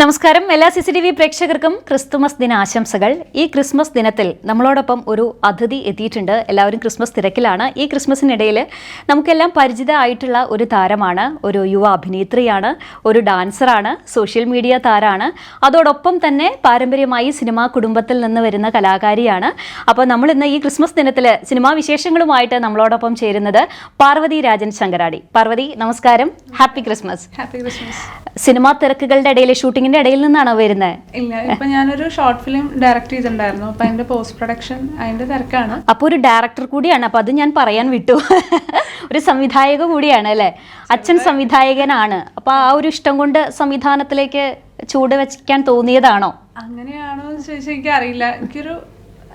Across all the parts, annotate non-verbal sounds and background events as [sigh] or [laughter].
നമസ്കാരം. എല്ലാ C C T V പ്രേക്ഷകർക്കും ക്രിസ്തുമസ് ദിന ആശംസകൾ. ഈ ക്രിസ്മസ് ദിനത്തിൽ നമ്മളോടൊപ്പം ഒരു അതിഥി എത്തിയിട്ടുണ്ട്. എല്ലാവരും ക്രിസ്മസ് തിരക്കിലാണ്. ഈ ക്രിസ്മസിനിടയിൽ നമുക്കെല്ലാം പരിചിതമായിട്ടുള്ള ഒരു താരമാണ്. ഒരു യുവ അഭിനേത്രിയാണ് ഒരു ഡാൻസറാണ് സോഷ്യൽ മീഡിയ താരമാണ് അതോടൊപ്പം തന്നെ പാരമ്പര്യമായി സിനിമാ കുടുംബത്തിൽ നിന്ന് വരുന്ന കലാകാരിയാണ്. അപ്പോൾ നമ്മൾ ഇന്ന് ഈ ക്രിസ്മസ് ദിനത്തിൽ സിനിമാ വിശേഷങ്ങളുമായിട്ട് നമ്മളോടൊപ്പം ചേരുന്നത് പാർവതി രാജൻ ശങ്കരാടി. പാർവതി നമസ്കാരം. Happy Christmas happy Christmas cinema തിരക്കുകളുടെ ഇടയിൽ ഷൂട്ടിങ്ങിന്റെ ഇടയിൽ നിന്നാണോ വരുന്നത് ഇല്ല ഇപ്പൊ ഞാനൊരു ഷോർട്ട് ഫിലിം ഡയറക്ട് ചെയ്തിട്ടുണ്ടായിരുന്നു. അപ്പൊ അതിന്റെ പോസ്റ്റ് പ്രൊഡക്ഷൻ അതിന്റെ തിരക്കാണ്. അപ്പോൾ ഒരു ഡയറക്ടർ കൂടിയാണ്. അപ്പോൾ അത് ഞാൻ പറയാൻ വിട്ടു. ഒരു സംവിധായക കൂടിയാണ് അല്ലേ? അച്ഛൻ സംവിധായകനാണ്. അപ്പോൾ ആ ഒരു ഇഷ്ടം കൊണ്ട് സംവിധാനത്തിലേക്ക് ചൂട് വെക്കാൻ തോന്നിയതാണോ? അങ്ങനെയാണോ എന്ന് ചോദിച്ചാൽ എനിക്ക് അറിയില്ല. എനിക്കൊരു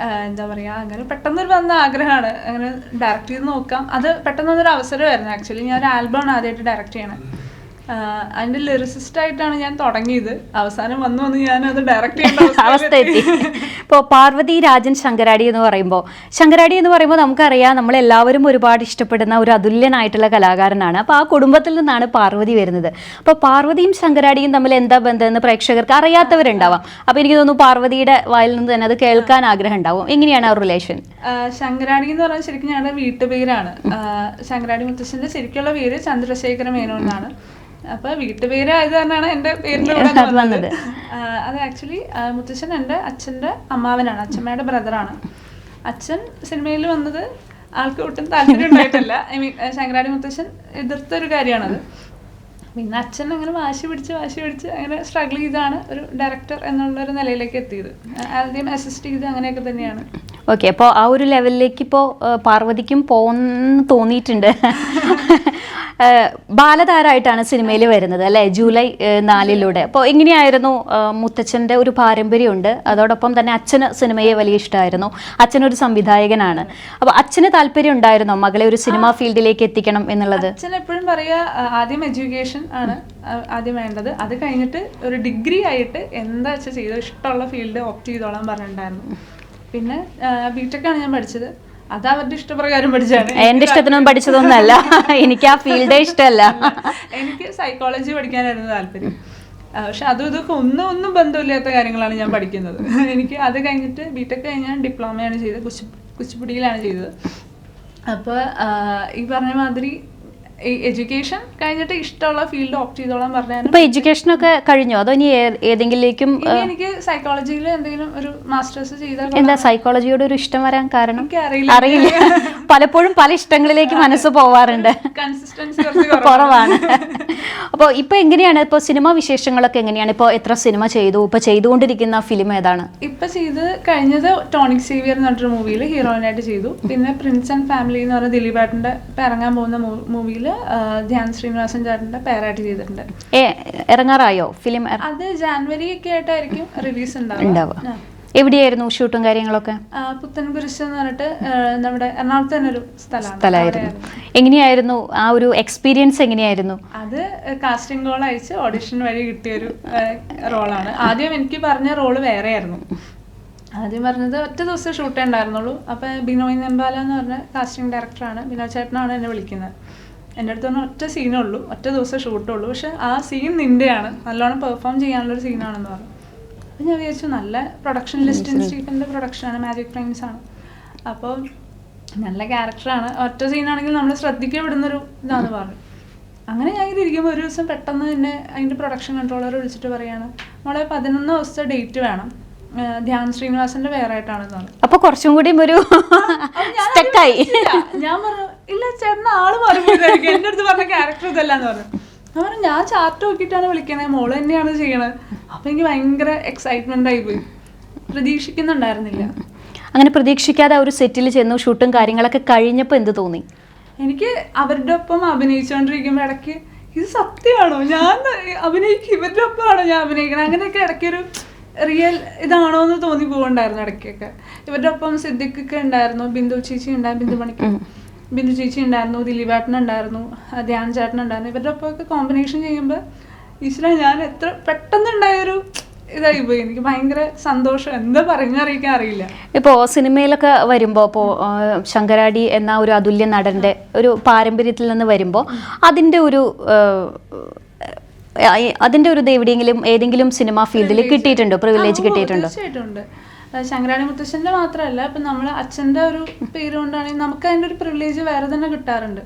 ആ, എന്താ പറയാ അങ്ങനെ പെട്ടെന്നൊരു വന്ന ആഗ്രഹമാണ്. അങ്ങനെ ഡയറക്ട് ചെയ്ത് നോക്കാം. അത് പെട്ടെന്ന് വന്നൊരു അവസരമായിരുന്നു. ആക്ച്വലി ഞാൻ ഒരു ആൽബമാണ് ആദ്യമായിട്ട് ഡയറക്ട് ചെയ്യണത് അതിന്റെ ലിറിസിസ്റ്റ് ആയിട്ടാണ് ഞാൻ തുടങ്ങിയത്. അവസാനം വന്നു വന്ന് ഞാൻ അത് ഡയറക്റ്റ് [laughs] അവസ്ഥ എത്തി. [laughs] ഇപ്പോൾ പാർവതി രാജൻ ശങ്കരാടി എന്ന് പറയുമ്പോൾ ശങ്കരാടി എന്ന് പറയുമ്പോൾ നമുക്കറിയാം നമ്മൾ എല്ലാവരും ഒരുപാട് ഇഷ്ടപ്പെടുന്ന ഒരു അതുല്യനായിട്ടുള്ള കലാകാരനാണ്. അപ്പോൾ ആ കുടുംബത്തിൽ നിന്നാണ് പാർവതി വരുന്നത്. അപ്പോൾ പാർവതിയും ശങ്കരാടിയും തമ്മിൽ എന്താ ബന്ധം എന്ന് പ്രേക്ഷകർക്ക് അറിയാത്തവരുണ്ടാവാം. അപ്പോൾ എനിക്ക് തോന്നുന്നു പാർവതിയുടെ വായിൽ നിന്ന് തന്നെ അത് കേൾക്കാൻ ആഗ്രഹം ഉണ്ടാവും എങ്ങനെയാണ് ആ റിലേഷൻ ശങ്കരാടി എന്ന് പറഞ്ഞാൽ ശരിക്കും ഞങ്ങളുടെ വീട്ടുപേരാണ്. ശങ്കരാടി മുത്തശ്ശന്റെ ശരിക്കുള്ള പേര് ചന്ദ്രശേഖര മേനോൻ എന്നാണ്. അപ്പൊ വീട്ടുപേര് ആയത് കാരണമാണ് എന്റെ പേരിന്റെ കൂടെ അത് വന്നത്. അത് ആക്ച്വലി മുത്തശ്ശൻ എന്റെ അച്ഛന്റെ അമ്മാവനാണ് അച്ഛമ്മയുടെ ബ്രദറാണ് അച്ഛൻ സിനിമയിൽ വന്നത് ആൾക്ക് ഒട്ടും താല്പര്യം ഉണ്ടായിട്ടില്ല. ഐ മീൻ ശങ്കരാടി മുത്തശ്ശൻ എതിർത്തൊരു കാര്യമാണത്. പിന്നെ അച്ഛൻ അങ്ങനെ വാശി പിടിച്ച് വാശി പിടിച്ച് അങ്ങനെ സ്ട്രഗിൾ ചെയ്താണ് ഒരു ഡയറക്ടർ എന്നുള്ള ഒരു നിലയിലേക്ക് എത്തിയത്. ആദ്യം അസിസ്റ്റ് ചെയ്ത് അങ്ങനെയൊക്കെ തന്നെയാണ്. ഓക്കെ അപ്പോൾ ആ ഒരു ലെവലിലേക്ക് ഇപ്പോൾ പാർവതിക്കും പോകുന്നു തോന്നിയിട്ടുണ്ട്. ബാലതാരമായിട്ടാണ് സിനിമയിൽ വരുന്നത് അല്ലേ? ജൂലൈ നാലിലൂടെ. അപ്പോൾ എങ്ങനെയായിരുന്നു ഏഹ്, മുത്തച്ഛന്റെ ഒരു പാരമ്പര്യമുണ്ട്? അതോടൊപ്പം തന്നെ അച്ഛന് സിനിമയെ വലിയ ഇഷ്ടമായിരുന്നു. അച്ഛനൊരു സംവിധായകനാണ്. അപ്പോൾ അച്ഛന് താല്പര്യം ഉണ്ടായിരുന്നോ മകളെ ഒരു സിനിമാ ഫീൽഡിലേക്ക് എത്തിക്കണം എന്നുള്ളത്? അച്ഛൻ എപ്പോഴും പറയുക ആദ്യം എഡ്യൂക്കേഷൻ ആണ് ആദ്യം വേണ്ടത്. അത് കഴിഞ്ഞിട്ട് ഒരു ഡിഗ്രി ആയിട്ട് എന്താ വെച്ചാൽ ചെയ്തോ ഇഷ്ടമുള്ള ഫീൽഡ് ഓപ്റ്റ് ചെയ്തോളാൻ പറഞ്ഞിട്ടുണ്ടായിരുന്നു. പിന്നെ ബിടെക് ആണ് ഞാൻ പഠിച്ചത്. അത് അവരുടെ ഇഷ്ടപ്രകാരം പഠിച്ചാണ്. എന്റെ ഇഷ്ടത്തിനൊന്നും പഠിച്ചതൊന്നുമല്ല. എനിക്ക് ആ ഫീൽഡേ ഇഷ്ടമല്ല. [laughs] എനിക്ക് സൈക്കോളജി പഠിക്കാനായിരുന്നു താല്പര്യം. പക്ഷെ അതും ഇതൊക്കെ ഒന്നും ഒന്നും ബന്ധമില്ലാത്ത കാര്യങ്ങളാണ് ഞാൻ പഠിക്കുന്നത്. [laughs] എനിക്ക് അത് കഴിഞ്ഞിട്ട് ബിടെക് കഴിഞ്ഞാൽ ഡിപ്ലോമയാണ് ചെയ്തത്. കുച്ചി കുച്ചിപ്പുടിയിലാണ് ചെയ്തത്. അപ്പോൾ ഈ പറഞ്ഞ മാതിരി എഡ്യൂക്കേഷൻ കഴിഞ്ഞിട്ട് ഇഷ്ടമുള്ള ഫീൽഡ് ഓപ്റ്റ് ചെയ്തോളാൻ ഇപ്പൊ എഡ്യൂക്കേഷൻ ഒക്കെ കഴിഞ്ഞോ? അതോ ഇനി ഏതെങ്കിലേക്കും എനിക്ക് സൈക്കോളജിയിൽ എന്തെങ്കിലും ഒരു മാസ്റ്റേഴ്സ് ചെയ്താൽ എന്താ സൈക്കോളജിയോട് ഒരു ഇഷ്ടം വരാൻ കാരണം? അറിയില്ല അറിയില്ല. [laughs] പലപ്പോഴും പല ഇഷ്ടങ്ങളിലേക്ക് മനസ്സ് പോവാറുണ്ട്. കൺസിസ്റ്റൻസി കുറവാണ്. അപ്പോൾ ഇപ്പൊ എങ്ങനെയാണ്? ഇപ്പോൾ സിനിമ വിശേഷങ്ങളൊക്കെ എങ്ങനെയാണ്? ഇപ്പോൾ എത്ര സിനിമ ചെയ്തു? ഇപ്പൊ ചെയ്തുകൊണ്ടിരിക്കുന്ന ഫിലിം ഏതാണ്? ഇപ്പൊ ചെയ്ത് കഴിഞ്ഞത് ടോണിക് സേവിയർ എന്ന് പറഞ്ഞൊരു മൂവിയിൽ ഹീറോയിനായിട്ട് ചെയ്തു. പിന്നെ പ്രിൻസ് ആൻഡ് ഫാമിലി എന്ന് പറഞ്ഞ ദിലീപ് ആട്ടിന്റെ ഇപ്പൊ ഇറങ്ങാൻ പോകുന്ന മൂവിയിൽ ധ്യാൻ ശ്രീനിവാസൻ ചേട്ടന്റെ പേരായിട്ട് ചെയ്തിട്ടുണ്ട്. ഏ ഇറങ്ങാറായോ? ഫിലിം അത് ജാനുവരി ഒക്കെ ആയിട്ടായിരിക്കും റിലീസ് ഉണ്ടാവുക. എവിടെയായിരുന്നു ഷൂട്ടും കാര്യങ്ങളൊക്കെ? പുത്തൻകുരിശ് എന്ന് പറഞ്ഞിട്ട് നമ്മുടെ എറണാകുളത്ത് തന്നെ ഒരു സ്ഥലമായിരുന്നു. എങ്ങനെയായിരുന്നു? ആ ഒരു എക്സ്പീരിയൻസ് എങ്ങനെയായിരുന്നു? അത് കാസ്റ്റിംഗ് കോൾ അയച്ച് ഓഡിഷൻ വഴി കിട്ടിയൊരു റോളാണ് ആദ്യം എനിക്ക് പറഞ്ഞ റോൾ വേറെയായിരുന്നു. ആദ്യം പറഞ്ഞത് ഒറ്റ ദിവസം ഷൂട്ടേ ഉണ്ടായിരുന്നുള്ളൂ അപ്പോൾ ബിനോയ് നെമ്പാല എന്ന് പറഞ്ഞ കാസ്റ്റിംഗ് ഡയറക്ടറാണ് ബിനോയ് ചേട്ടനാണ് എന്നെ വിളിക്കുന്നത്. എന്റെ അടുത്ത് പറഞ്ഞാൽ ഒറ്റ സീനേ ഉള്ളൂ ഒറ്റ ദിവസം ഷൂട്ടുള്ളൂ പക്ഷെ ആ സീൻ നിന്റെയാണ് നല്ലോണം പെർഫോം ചെയ്യാനുള്ളൊരു സീനാണെന്ന് പറഞ്ഞു. അപ്പോൾ ഞാൻ വിചാരിച്ചു നല്ല പ്രൊഡക്ഷൻ ലിസ്റ്റ് ഇൻസ്റ്റിറ്റ്യൂട്ടിന്റെ പ്രൊഡക്ഷനാണ് മാജിക് ഫ്രെയിംസ് ആണ് അപ്പോൾ നല്ല ക്യാരക്ടറാണ് ഒറ്റ സീനാണെങ്കിൽ നമ്മൾ ശ്രദ്ധിക്കപ്പെടുന്നൊരു ഇതാന്ന് പറഞ്ഞു. അങ്ങനെ ഞാൻ ഇതിരിക്കുമ്പോൾ ഇരിക്കുമ്പോൾ ഒരു ദിവസം പെട്ടെന്ന് തന്നെ അതിന്റെ പ്രൊഡക്ഷൻ കൺട്രോളർ വിളിച്ചിട്ട് പറയാണ് നമ്മളെ പതിനൊന്ന് ദിവസത്തെ ഡേറ്റ് വേണം. ധ്യാൻ ശ്രീനിവാസന്റെ വേറെ ആയിട്ടാണെന്ന് പറഞ്ഞു. അപ്പൊ കുറച്ചും കൂടി ഒരു ഞാൻ പറഞ്ഞു ഇല്ല ചേട്ടൻ ആൾ മാറിപ്പോയതായിരിക്കും എന്റെ അടുത്ത് പറഞ്ഞ ക്യാരക്ടർ ഇതല്ലാന്ന് പറഞ്ഞു. ഞാൻ പറഞ്ഞു ഞാൻ ചാർട്ട് നോക്കിയിട്ടാണ് വിളിക്കണേ. മോൾ തന്നെയാണ് ചെയ്യണത് അപ്പൊ എനിക്ക് ഭയങ്കര എക്സൈറ്റ്മെന്റ് ആയി പോയി. പ്രതീക്ഷിക്കുന്നുണ്ടായിരുന്നില്ല. അങ്ങനെ പ്രതീക്ഷിക്കാതെ ഒരു സെറ്റിൽ ചെന്നു ഷൂട്ടും കാര്യങ്ങളൊക്കെ കഴിഞ്ഞപ്പോൾ എന്ത് തോന്നി? എനിക്ക് അവരുടെ ഒപ്പം അഭിനയിച്ചുകൊണ്ടിരിക്കുമ്പോൾ ഇടയ്ക്ക് ഇത് സത്യമാണോ? ഞാൻ അഭിനയിക്കും ഇവരുടെ ഒപ്പമാണോ ഞാൻ അഭിനയിക്കണം? അങ്ങനെയൊക്കെ ഇടയ്ക്കൊരു റിയൽ ഇതാണോ എന്ന് തോന്നി പോകണ്ടായിരുന്നു ഇടയ്ക്കൊക്കെ. ഇവരുടെ ഒപ്പം സിദ്ദിഖൊക്കെ ഉണ്ടായിരുന്നു ബിന്ദു ചേച്ചി ഉണ്ടായിരുന്നു ബിന്ദു മണിക്ക്. ബിന്ദു ചേച്ചി ഉണ്ടായിരുന്നു ദിലീപേട്ടൻ ഉണ്ടായിരുന്നു ധ്യാൻ ചേട്ടൻ ഉണ്ടായിരുന്നു. ഇവരുടെ ഒപ്പമൊക്കെ കോമ്പിനേഷൻ ചെയ്യുമ്പോൾ ഈശ്വര ഞാൻ എത്ര പെട്ടെന്നുണ്ടായൊരു ഇതായി പോയി. എനിക്ക് ഭയങ്കര സന്തോഷം. എന്താ പറഞ്ഞറിയിക്കാൻ അറിയില്ല. ഇപ്പോൾ സിനിമയിലൊക്കെ വരുമ്പോൾ ഇപ്പോൾ ശങ്കരാടി എന്ന ഒരു അതുല്യ നടന്റെ ഒരു പാരമ്പര്യത്തിൽ നിന്ന് വരുമ്പോൾ അതിന്റെ ഒരു അതിന്റെ ഒരു എവിടെയെങ്കിലും ഏതെങ്കിലും സിനിമ ഫീൽഡിൽ കിട്ടിയിട്ടുണ്ടോ? പ്രിവിലേജ് കിട്ടിയിട്ടുണ്ടോ? ശങ്കരാണി മുത്തശ്ശന്റെ മാത്രമല്ല ഇപ്പൊ നമ്മൾ അച്ഛന്റെ ഒരു പേര് കൊണ്ടാണെങ്കിൽ നമുക്ക് അതിന്റെ ഒരു പ്രിവിലേജ് വേറെ തന്നെ കിട്ടാറുണ്ട്.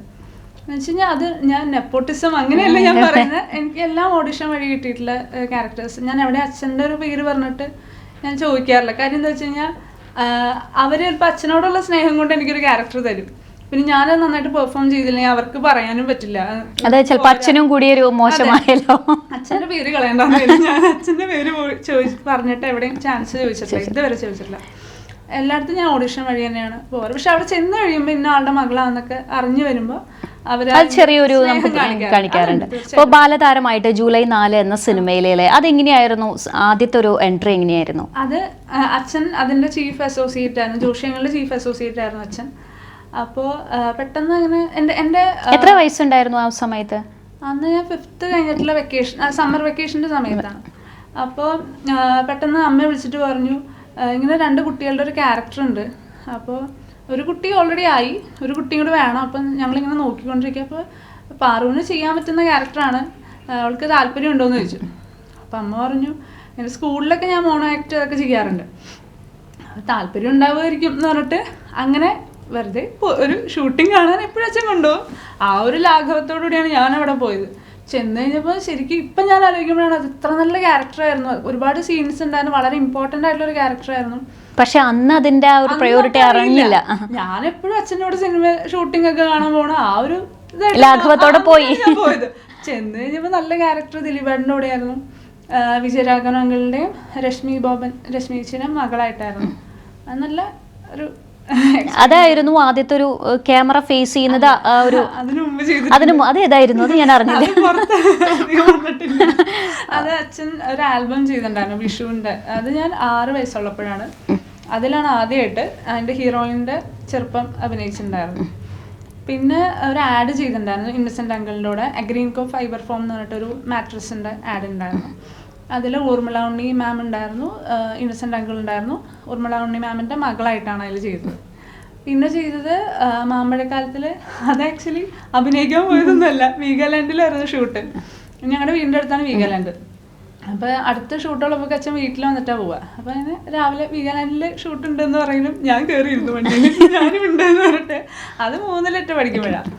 എന്ന് അത് ഞാൻ നെപ്പോട്ടിസം അങ്ങനെയല്ല ഞാൻ പറയുന്നത് എനിക്ക് എല്ലാം ഓഡിഷൻ വഴി കിട്ടിയിട്ടുള്ള ക്യാരക്ടേഴ്സ് ഞാൻ എവിടെ അച്ഛന്റെ ഒരു പേര് പറഞ്ഞിട്ട് ഞാൻ ചോദിക്കാറില്ല. കാര്യം എന്താ വെച്ച് കഴിഞ്ഞാൽ അവർ ചിലപ്പോൾ അച്ഛനോടുള്ള സ്നേഹം കൊണ്ട് എനിക്കൊരു ക്യാരക്ടർ തരും. പിന്നെ ഞാൻ നന്നായിട്ട് പെർഫോം ചെയ്തില്ലെങ്കിൽ അവർക്ക് പറയാനും പറ്റില്ല. ചിലപ്പോൾ അച്ഛനും കൂടി ഒരു മോശമായല്ലോ. അച്ഛന്റെ പേര് കളയണ്ട അച്ഛന്റെ പേര് ചോദിച്ച് പറഞ്ഞിട്ട് എവിടെയും ചാൻസ് ചോദിച്ചിട്ടില്ല. ഇതുവരെ ചോദിച്ചിട്ടില്ല. എല്ലായിടത്തും ഞാൻ ഓഡിഷൻ വഴി തന്നെയാണ് പോകാറ് പക്ഷെ അവിടെ ചെന്ന് കഴിയുമ്പോൾ ഇന്ന ആളുടെ മകളാന്നൊക്കെ അറിഞ്ഞു വരുമ്പോൾ അവർ അത് ചെറിയൊരു നമുക്ക് കാണിക്കാറുണ്ട്. അപ്പൊ ഇപ്പോൾ ബാലതാരമായിട്ട് ജൂലൈ നാല് എന്ന സിനിമയിലെ അതെങ്ങനെയായിരുന്നു? ആദ്യത്തെ ഒരു എൻട്രി എങ്ങനെയായിരുന്നു? അത് അച്ഛൻ അതിന്റെ ചീഫ് അസോസിയേറ്റ് ആയിരുന്നു ജോഷിയങ്ങളുടെ ചീഫ് അസോസിയേറ്റ് ആയിരുന്നു അച്ഛൻ. അപ്പോൾ പെട്ടെന്ന് അങ്ങനെ എന്റെ എന്റെ എത്ര വയസ്സുണ്ടായിരുന്നു ആ സമയത്ത്? അന്ന് ഞാൻ ഫിഫ്ത്ത് കഴിഞ്ഞിട്ടുള്ള വെക്കേഷൻ സമ്മർ വെക്കേഷന്റെ സമയത്താണ്. അപ്പോൾ പെട്ടെന്ന് അമ്മ വിളിച്ചിട്ട് പറഞ്ഞു ഇങ്ങനെ രണ്ട് കുട്ടികളുടെ ഒരു ക്യാരക്ടർ ഉണ്ട്. അപ്പോൾ ഒരു കുട്ടി ഓൾറെഡി ആയി ഒരു കുട്ടിയും കൂടെ വേണം. അപ്പം ഞങ്ങളിങ്ങനെ നോക്കിക്കൊണ്ടിരിക്കുക. അപ്പോൾ പാറുവിന് ചെയ്യാൻ പറ്റുന്ന ക്യാരക്ടറാണ് അവൾക്ക് താല്പര്യം ഉണ്ടോ എന്ന് ചോദിച്ചു. അപ്പം അമ്മ പറഞ്ഞു എന്റെ സ്കൂളിലൊക്കെ ഞാൻ മോണോ ആക്ട് അതൊക്കെ ചെയ്യാറുണ്ട്. അപ്പൊ താല്പര്യം ഉണ്ടാവുമായിരിക്കും എന്ന് പറഞ്ഞിട്ട് അങ്ങനെ വെറുതെ ഒരു ഷൂട്ടിംഗ് കാണാൻ എപ്പോഴും അച്ഛൻ കൊണ്ടുപോകും ആ ഒരു ലാഘവത്തോടു കൂടിയാണ് ഞാൻ അവിടെ പോയത്. ചെന്ന് കഴിഞ്ഞപ്പോൾ ശരിക്കും ഇപ്പം ഞാൻ ആലോചിക്കുമ്പോഴാണ് അത് ഇത്ര നല്ല ക്യാരക്ടറായിരുന്നു ഒരുപാട് സീൻസ് ഉണ്ടായിരുന്നു. വളരെ ഇമ്പോർട്ടന്റ് ആയിട്ടുള്ള ഒരു ക്യാരക്ടർ ആയിരുന്നു. പക്ഷെ അന്ന് അതിന്റെ ആ ഒരു പ്രയോറിറ്റി. അറിഞ്ഞില്ല ഞാൻ എപ്പോഴും അച്ഛനോട് സിനിമ ഷൂട്ടിംഗ് ഒക്കെ കാണാൻ പോണ ആ ഒരു ലാഘവത്തോടെ പോയി. പോയത്. ചെന്ന് കഴിഞ്ഞപ്പോൾ നല്ല ക്യാരക്ടർ ദിലീപാടിന്റെ കൂടെയായിരുന്നു. വിജയരാഘവൻ അങ്കിളുടെയും രശ്മി ബോബൻ രശ്മി ചേച്ചിയുടെ മകളായിട്ടായിരുന്നു. അത് നല്ല ഒരു [laughs] അതായിരുന്നു ആദ്യത്തെ ഒരു ക്യാമറ ഫേസ് ചെയ്യുന്നത് ആ ഒരു [laughs] അതിനു മു- അത് ഞാൻ അറിഞ്ഞില്ല. [laughs] അത് അച്ഛൻ ഒരു ആൽബം ചെയ്തിട്ടുണ്ടായിരുന്നു വിഷുവിന്റെ അത് ഞാൻ ആറ് വയസ്സുള്ളപ്പോഴാണ്. അതിലാണ് ആദ്യമായിട്ട് അതിന്റെ ഹീറോയിന്റെ ചെറുപ്പം അഭിനയിച്ചിട്ടുണ്ടായിരുന്നു പിന്നെ ഒരു ആഡ് ചെയ്തിട്ടുണ്ടായിരുന്നു ഇന്നസെന്റ് അങ്കിളിന്റെ കൂടെ അഗ്രീൻകോ ഫൈബർ ഫോം എന്ന് പറഞ്ഞിട്ടൊരു മാട്രസിന്റെ ആഡ് ഉണ്ടായിരുന്നു. അതിൽ ഊർമിള ഉണ്ണി മാം ഉണ്ടായിരുന്നു ഇന്നസെന്റ് അങ്കിൾ ഉണ്ടായിരുന്നു. ഊർമിള ഉണ്ണി മാമിന്റെ മകളായിട്ടാണ് അതിൽ ചെയ്തത്. പിന്നെ ചെയ്തത് മാമ്പഴക്കാലത്തിൽ അത് ആക്ച്വലി അഭിനയിക്കാൻ പോയതൊന്നുമല്ല. വീഗാലാൻഡിലായിരുന്നു ഷൂട്ട് ഞങ്ങളുടെ വീടിന്റെ അടുത്താണ് വീഗാലാൻഡ്. അപ്പോൾ അടുത്ത ഷൂട്ടുള്ളപ്പോൾ അച്ഛൻ വീട്ടിൽ വന്നിട്ടാണ് പോവുക. അപ്പോൾ അങ്ങനെ രാവിലെ വീഗാലാൻഡിൽ ഷൂട്ട് ഉണ്ടെന്ന് പറയുന്നു ഞാൻ കയറിയിരുന്നു വണ്ടിയിൽ. ഞാനും ഉണ്ടെന്ന് പറഞ്ഞിട്ട് അത് മൂന്നിലെട്ട് പഠിക്കുമ്പോഴാണ്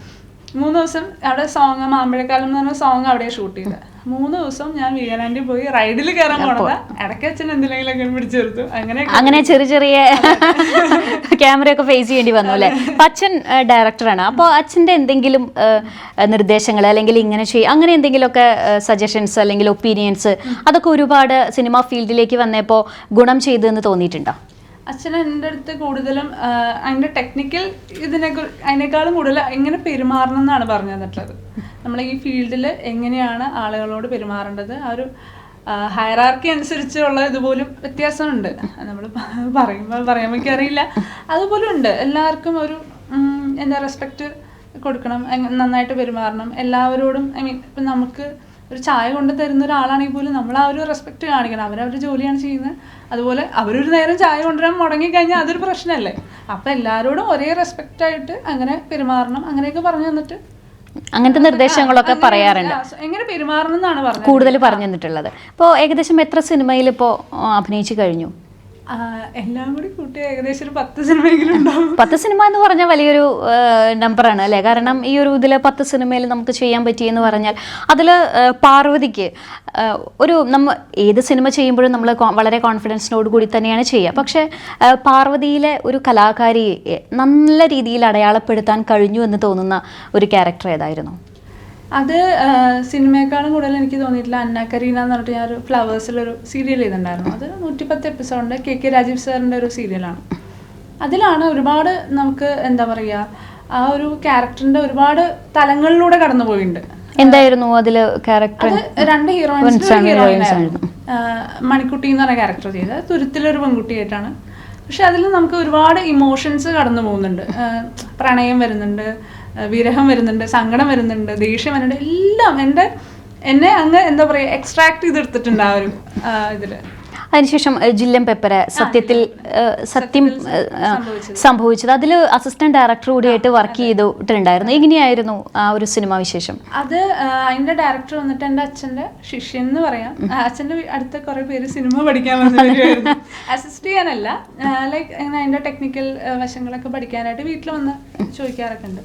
മൂന്ന് ദിവസം അവിടെ സോങ് മാമ്പഴക്കാലം എന്ന് പറഞ്ഞ സോങ് അവിടെ ഷൂട്ട് ചെയ്തത് മൂന്ന് ദിവസം ഞാൻ വീലാൻഡിൽ പോയി റൈഡിൽ കയറാൻ പോണത്. ഇടയ്ക്ക് അച്ഛൻ എന്തെങ്കിലുമൊക്കെ പിടിച്ചു തീർത്തു അങ്ങനെ അങ്ങനെ ചെറിയ [laughs] ചെറിയ ക്യാമറയൊക്കെ ഫേസ് ചെയ്യേണ്ടി വന്നു അല്ലേ? അപ്പൊ അച്ഛൻ ഡയറക്ടറാണ് അപ്പോൾ അച്ഛന്റെ എന്തെങ്കിലും നിർദ്ദേശങ്ങൾ അല്ലെങ്കിൽ ഇങ്ങനെ ചെയ്യും അങ്ങനെ എന്തെങ്കിലുമൊക്കെ സജഷൻസ് അല്ലെങ്കിൽ ഒപ്പീനിയൻസ് അതൊക്കെ ഒരുപാട് സിനിമ ഫീൽഡിലേക്ക് വന്നപ്പോൾ ഗുണം ചെയ്തു എന്ന് തോന്നിയിട്ടുണ്ടോ? അച്ഛൻ എന്റെ അടുത്ത് കൂടുതലും അതിന്റെ ടെക്നിക്കൽ ഇതിനെ അതിനേക്കാളും കൂടുതൽ എങ്ങനെ പെരുമാറണം എന്നാണ് പറഞ്ഞു തന്നിട്ടുള്ളത്. നമ്മൾ ഈ ഫീൽഡിൽ എങ്ങനെയാണ് ആളുകളോട് പെരുമാറേണ്ടത്? ആ ഒരു ഹയറാർക്കി അനുസരിച്ചുള്ള ഇതുപോലും വ്യത്യാസമുണ്ട്. നമ്മൾ പറയുമ്പോൾ പറയാൻ എനിക്ക് അറിയില്ല. അതുപോലും ഉണ്ട്. എല്ലാവർക്കും ഒരു എന്താ റെസ്പെക്റ്റ് കൊടുക്കണം നന്നായിട്ട് പെരുമാറണം. എല്ലാവരോടും ഐ മീൻ ഇപ്പം നമുക്ക് ഒരു ചായ കൊണ്ട് തരുന്ന ഒരാളാണെങ്കിൽ പോലും നമ്മൾ ആ ഒരു റെസ്പെക്ട് കാണിക്കണം. അവരവരുടെ ജോലിയാണ് ചെയ്യുന്നത്. അതുപോലെ അവരൊരു നേരം ചായ കൊണ്ടുവരാൻ മുടങ്ങിക്കഴിഞ്ഞാൽ അതൊരു പ്രശ്നമല്ലേ? അപ്പം എല്ലാവരോടും ഒരേ റെസ്പെക്റ്റ് ആയിട്ട് അങ്ങനെ പെരുമാറണം. അങ്ങനെയൊക്കെ പറഞ്ഞു തന്നിട്ട് അങ്ങനത്തെ നിർദ്ദേശങ്ങളൊക്കെ പറയാറുണ്ട്. എങ്ങനെ പെരുമാറണം എന്നാണ് പറഞ്ഞത്. കൂടുതൽ പറഞ്ഞു തന്നിട്ടുള്ളത്. ഇപ്പോൾ ഏകദേശം എത്ര സിനിമയിൽ ഇപ്പോൾ അഭിനയിച്ചു കഴിഞ്ഞു? എല്ലാം കൂടി കൂട്ടി ഏകദേശം ഒരു പത്ത് സിനിമയെങ്കിലും ഉണ്ടാവും. പത്ത് സിനിമ എന്ന് പറഞ്ഞാൽ വലിയൊരു നമ്പറാണ് അല്ലേ? കാരണം ഈ ഒരു ഇതിൽ പത്ത് സിനിമയിൽ നമുക്ക് ചെയ്യാൻ പറ്റിയെന്ന് പറഞ്ഞാൽ അതിൽ പാർവതിക്ക് ഒരു നമ്മ ഏത് സിനിമ ചെയ്യുമ്പോഴും നമ്മൾ വളരെ കോൺഫിഡൻസിനോട് കൂടി തന്നെയാണ് ചെയ്യുക. പക്ഷേ പാർവതിയിലെ ഒരു കലാകാരിയെ നല്ല രീതിയിൽ അടയാളപ്പെടുത്താൻ കഴിഞ്ഞു എന്ന് തോന്നുന്ന ഒരു ക്യാരക്ടർ ഏതായിരുന്നു? അത് സിനിമയെക്കാളും കൂടുതൽ എനിക്ക് തോന്നിയിട്ടുള്ള അന്ന കരീന എന്ന് പറഞ്ഞിട്ട് ഞാനൊരു ഫ്ലവേഴ്സിലൊരു സീരിയൽ ചെയ്തിട്ടുണ്ടായിരുന്നു. അത് നൂറ്റിപ്പത്ത് എപ്പിസോഡിന്റെ കെ കെ രാജീവ് സാറിന്റെ ഒരു സീരിയലാണ്. അതിലാണ് ഒരുപാട് നമുക്ക് എന്താ പറയുക ആ ഒരു ക്യാരക്ടറിന്റെ ഒരുപാട് തലങ്ങളിലൂടെ കടന്നു പോയിട്ടുണ്ട് എന്തായിരുന്നു അതിൽ ക്യാരക്ടർ രണ്ട് ഹീറോയിൻസ് ഹീറോയിനായിരുന്നു മണിക്കുട്ടി എന്ന് പറഞ്ഞ ക്യാരക്ടർ ചെയ്തത്. തുരുത്തിലൊരു പെൺകുട്ടിയായിട്ടാണ്. പക്ഷെ അതിൽ നമുക്ക് ഒരുപാട് ഇമോഷൻസ് കടന്നു പോകുന്നുണ്ട് പ്രണയം വരുന്നുണ്ട്. വിരഹം വരുന്നുണ്ട് സങ്കടം വരുന്നുണ്ട് ദേഷ്യം വരുന്നുണ്ട് എല്ലാം എന്റെ എന്നെ അങ്ങ് എന്താ പറയുക എക്സ്ട്രാക്ട് ചെയ്തെടുത്തിട്ടുണ്ട് ആ ഒരു ഇതിൽ ഇതിൽ. അതിനുശേഷം ജില്ലം പെപ്പര സത്യത്തിൽ സത്യം സംഭവിച്ചത്. അതിൽ അസിസ്റ്റന്റ് ഡയറക്ടർ കൂടിയായിട്ട് വർക്ക് ചെയ്തിട്ടുണ്ടായിരുന്നു. എങ്ങനെയായിരുന്നു ആ ഒരു സിനിമ വിശേഷം? അത് അതിന്റെ ഡയറക്ടർ വന്നിട്ട് എന്റെ അച്ഛന്റെ ശിഷ്യൻ എന്ന് പറയാം. അച്ഛന്റെ അടുത്ത കുറെ പേര് സിനിമ പഠിക്കാൻ അസിസ്റ്റ് [laughs] ചെയ്യാനല്ല. ലൈക്ക് അതിന്റെ ടെക്നിക്കൽ വശങ്ങളൊക്കെ പഠിക്കാനായിട്ട് വീട്ടിൽ വന്ന് ചോദിക്കാറൊക്കെ ഉണ്ട്.